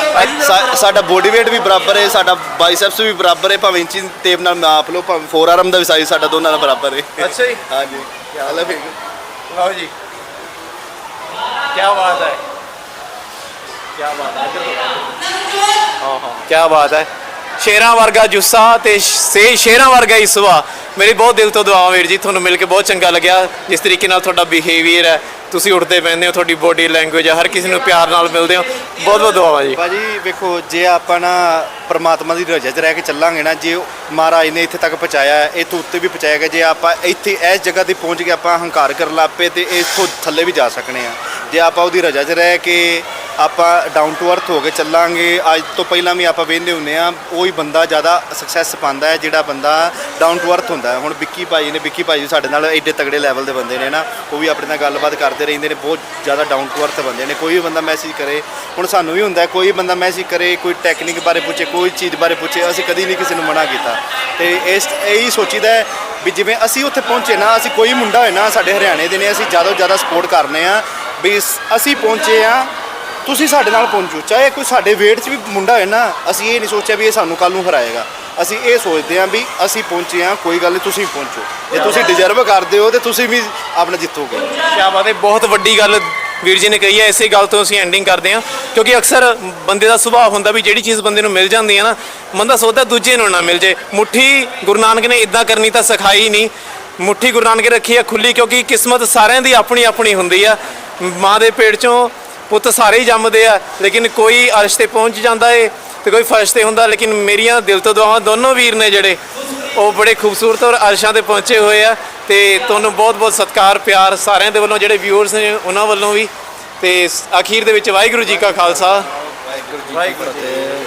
ਸਾਡਾ ਬੋਡੀ weight ਵੀ ਬਰਾਬਰ ਹੈ ਸਾਡਾ ਬਾਈਸੈਪਸ ਵੀ ਬਰਾਬਰ ਹੈ ਭਾਵੇਂ ਇੰਚੀ ਟੇਪ ਨਾਲ ਨਾਪ ਲਓ ਭਾਵੇਂ ਫੋਰ ਆਰਮ ਦਾ ਵੀ ਸਾਈਜ਼ ਸਾਡਾ ਦੋਨਾਂ ਦਾ ਬਰਾਬਰ ਹੈ। ਅੱਛਾ ਜੀ। ਹਾਂਜੀ। ਹਾਲੇ ਫਿਰ ਲਓ ਜੀ। ਕੀ ਬਾਤ ਹੈ। ਕੀ ਬਾਤ ਹੈ। ਹਾਂ ਹਾਂ। ਕੀ ਬਾਤ ਹੈ। ਸ਼ੇਰਾਂ ਵਰਗਾ ਜੁੱਸਾ ਤੇ ਸੇ ਸ਼ੇਰਾਂ ਵਰਗਾ ਹੀ ਸੁਭਾਅ ਮੇਰੀ ਬਹੁਤ ਦਿਲ ਤੋਂ ਦੁਆ ਵੀਰ ਜੀ ਤੁਹਾਨੂੰ ਮਿਲ ਕੇ ਬਹੁਤ ਚੰਗਾ ਲੱਗਿਆ। ਜਿਸ ਤਰੀਕੇ ਨਾਲ ਤੁਹਾਡਾ ਬਿਹੇਵੀਅਰ ਹੈ ਤੁਸੀਂ ਉੱਠਦੇ ਪੈਂਦੇ ਹੋ ਤੁਹਾਡੀ ਬੋਡੀ ਲੈਂਗੁਏਜ ਹੈ ਹਰ ਕਿਸੇ ਨੂੰ ਪਿਆਰ ਨਾਲ ਮਿਲਦੇ ਹੋ। ਬਹੁਤ ਬਹੁਤ ਦੁਆਵਾਂ ਜੀ। ਭਾਜੀ ਵੇਖੋ ਜੇ ਆਪਾਂ ਨਾ ਪਰਮਾਤਮਾ ਦੀ ਰਜ਼ਾ 'ਚ ਰਹਿ ਕੇ ਚੱਲਾਂਗੇ ਨਾ ਜੇ ਮਹਾਰਾਜ ਨੇ ਇੱਥੇ ਤੱਕ ਪਹੁੰਚਾਇਆ ਹੈ, ਇੱਥੋਂ ਉੱਤੇ ਵੀ ਪਹੁੰਚਾਇਆ ਗਿਆ ਜੇ ਆਪਾਂ ਇੱਥੇ ਇਸ ਜਗ੍ਹਾ ਤੇ ਪਹੁੰਚ ਕੇ ਆਪਾਂ ਹੰਕਾਰ ਕਰਨ ਲੱਗ ਪਏ ਤੇ ਇੱਥੋਂ ਥੱਲੇ ਵੀ ਜਾ ਸਕਨੇ ਆ। ਜੇ ਆਪਾਂ ਉਹਦੀ ਰਜ਼ਾ 'ਚ ਰਹਿ ਕੇ ਆਪਾਂ ਡਾਊਨ ਟੂ ਅਰਥ ਹੋ ਕੇ ਚੱਲਾਂਗੇ। ਅੱਜ ਤੋਂ ਪਹਿਲਾਂ ਵੀ ਆਪਾਂ ਵੇਖਦੇ ਹੁੰਨੇ ਆ। ਹੀ ਬੰਦਾ ਜ਼ਿਆਦਾ ਸਕਸੈਸ ਪਾਉਂਦਾ ਹੈ ਜਿਹੜਾ ਬੰਦਾ ਡਾਊਨ ਟੂ ਅਰਥ ਹੁੰਦਾ ਹੈ। ਹੁਣ ਵਿੱਕੀ ਭਾਈ ਨੇ ਵਿੱਕੀ ਭਾਈ ਸਾਡੇ ਨਾਲ ਐਡੇ ਤਗੜੇ ਲੈਵਲ ਦੇ ਬੰਦੇ ਨੇ ਨਾ ਉਹ ਵੀ ਆਪਣੇ ਨਾਲ ਗੱਲਬਾਤ ਕਰਦੇ ਰਹਿੰਦੇ ਨੇ। ਬਹੁਤ ਜ਼ਿਆਦਾ ਡਾਊਨ ਟੂ ਅਰਥ ਬੰਦੇ ਨੇ। ਕੋਈ ਵੀ ਬੰਦਾ ਮੈਸੇਜ ਕਰੇ ਹੁਣ ਸਾਨੂੰ ਵੀ ਹੁੰਦਾ ਹੈ, ਕੋਈ ਬੰਦਾ ਮੈਸੇਜ ਕਰੇ ਕੋਈ ਟੈਕਨੀਕ ਬਾਰੇ ਪੁੱਛੇ ਕੋਈ ਚੀਜ਼ ਬਾਰੇ ਪੁੱਛੇ ਅਸੀਂ ਕਦੀ ਨਹੀਂ ਕਿਸੇ ਨੂੰ ਮਨਾ ਕੀਤਾ। ਤੇ ਇਸ ਇਹੀ ਸੋਚੀਦਾ ਵੀ ਜਿਵੇਂ ਅਸੀਂ ਉੱਥੇ ਪਹੁੰਚੇ ਨਾ ਅਸੀਂ ਕੋਈ ਮੁੰਡਾ ਹੋਏ ਨਾ ਸਾਡੇ ਹਰਿਆਣੇ ਦੇ ਨੇ ਅਸੀਂ ਜ਼ਿਆਦਾ ਤੋਂ ਜ਼ਿਆਦਾ ਸਪੋਰਟ ਕਰਨੇ ਆ। ਵੀ ਅਸੀਂ ਪਹੁੰਚੇ ਆ ਤੁਸੀਂ ਸਾਡੇ ਨਾਲ ਪਹੁੰਚੋ ਚਾਹੇ ਕੋਈ ਸਾਡੇ ਵੇਟ 'ਚ ਵੀ ਮੁੰਡਾ ਹੋਏ ਨਾ ਅਸੀਂ ਇਹ ਨਹੀਂ ਸੋਚਿਆ ਵੀ ਇਹ ਸਾਨੂੰ ਕੱਲ ਨੂੰ ਹਰਾਏਗਾ। ਅਸੀਂ ਇਹ ਸੋਚਦੇ ਹਾਂ ਵੀ ਅਸੀਂ ਪਹੁੰਚੇ ਹਾਂ ਕੋਈ ਗੱਲ ਨਹੀਂ ਤੁਸੀਂ ਪਹੁੰਚੋ। ਜੇ ਤੁਸੀਂ ਡਿਜ਼ਰਵ ਕਰਦੇ ਹੋ ਤੇ ਤੁਸੀਂ ਵੀ ਆਪਣਾ ਜਿੱਤੋਗੇ। ਕਿਆ ਬਾਤ ਹੈ ਬਹੁਤ ਵੱਡੀ ਗੱਲ ਵੀਰ ਜੀ ਨੇ ਕਹੀ ਹੈ ਇਸੇ ਗੱਲ ਤੋਂ ਅਸੀਂ ਐਂਡਿੰਗ ਕਰਦੇ ਹਾਂ। ਕਿਉਂਕਿ ਅਕਸਰ ਬੰਦੇ ਦਾ ਸੁਭਾਅ ਹੁੰਦਾ ਵੀ ਜਿਹੜੀ ਚੀਜ਼ ਬੰਦੇ ਨੂੰ ਮਿਲ ਜਾਂਦੀ ਹੈ ਨਾ ਬੰਦਾ ਸੋਚਦਾ ਦੂਜੇ ਨੂੰ ਨਾ ਮਿਲ ਜੇ। ਮੁੱਠੀ ਗੁਰੂ ਨਾਨਕ ਨੇ ਇਦਾਂ ਕਰਨੀ ਤਾਂ ਸਿਖਾਈ ਨਹੀਂ। ਮੁੱਠੀ ਗੁਰੂ ਨਾਨਕ ਰੱਖੀ ਹੈ ਖੁੱਲੀ ਕਿਉਂਕਿ ਕਿਸਮਤ ਸਾਰਿਆਂ ਦੀ ਆਪਣੀ ਆਪਣੀ ਹੁੰਦੀ ਆ। ਮਾਂ ਦੇ ਪੇਟ ਚੋਂ ਪੁੱਤ ਸਾਰੇ ਹੀ ਜੰਮਦੇ ਆ, ਲੇਕਿਨ ਕੋਈ ਅਰਸ਼ ਤੇ ਪਹੁੰਚ ਜਾਂਦਾ ਏ ਤੇ ਕੋਈ ਫਰਸ਼ ਤੇ ਹੁੰਦਾ, ਲੇਕਿਨ ਮੇਰੀਆਂ ਦਿਲ ਤੋਂ ਦੁਆਵਾਂ ਦੋਨੋਂ ਵੀਰ ਨੇ ਜਿਹੜੇ, ਉਹ ਬੜੇ ਖੂਬਸੂਰਤ ਔਰ ਅਰਸ਼ਾਂ ਤੇ ਪਹੁੰਚੇ ਹੋਏ ਆ ਤੇ ਤੁਹਾਨੂੰ ਬਹੁਤ ਬਹੁਤ ਸਤਿਕਾਰ, ਪਿਆਰ ਸਾਰਿਆਂ ਦੇ ਵੱਲੋਂ, ਜਿਹੜੇ ਵਿਊਅਰਸ ਨੇ ਉਹਨਾਂ ਵੱਲੋਂ ਵੀ। ਤੇ ਅਖੀਰ ਦੇ ਵਿੱਚ ਵਾਹਿਗੁਰੂ ਜੀ ਕਾ ਖਾਲਸਾ। ਵਾਹਿਗੁਰੂ ਜੀ ਕੀ ਫਤਿਹ।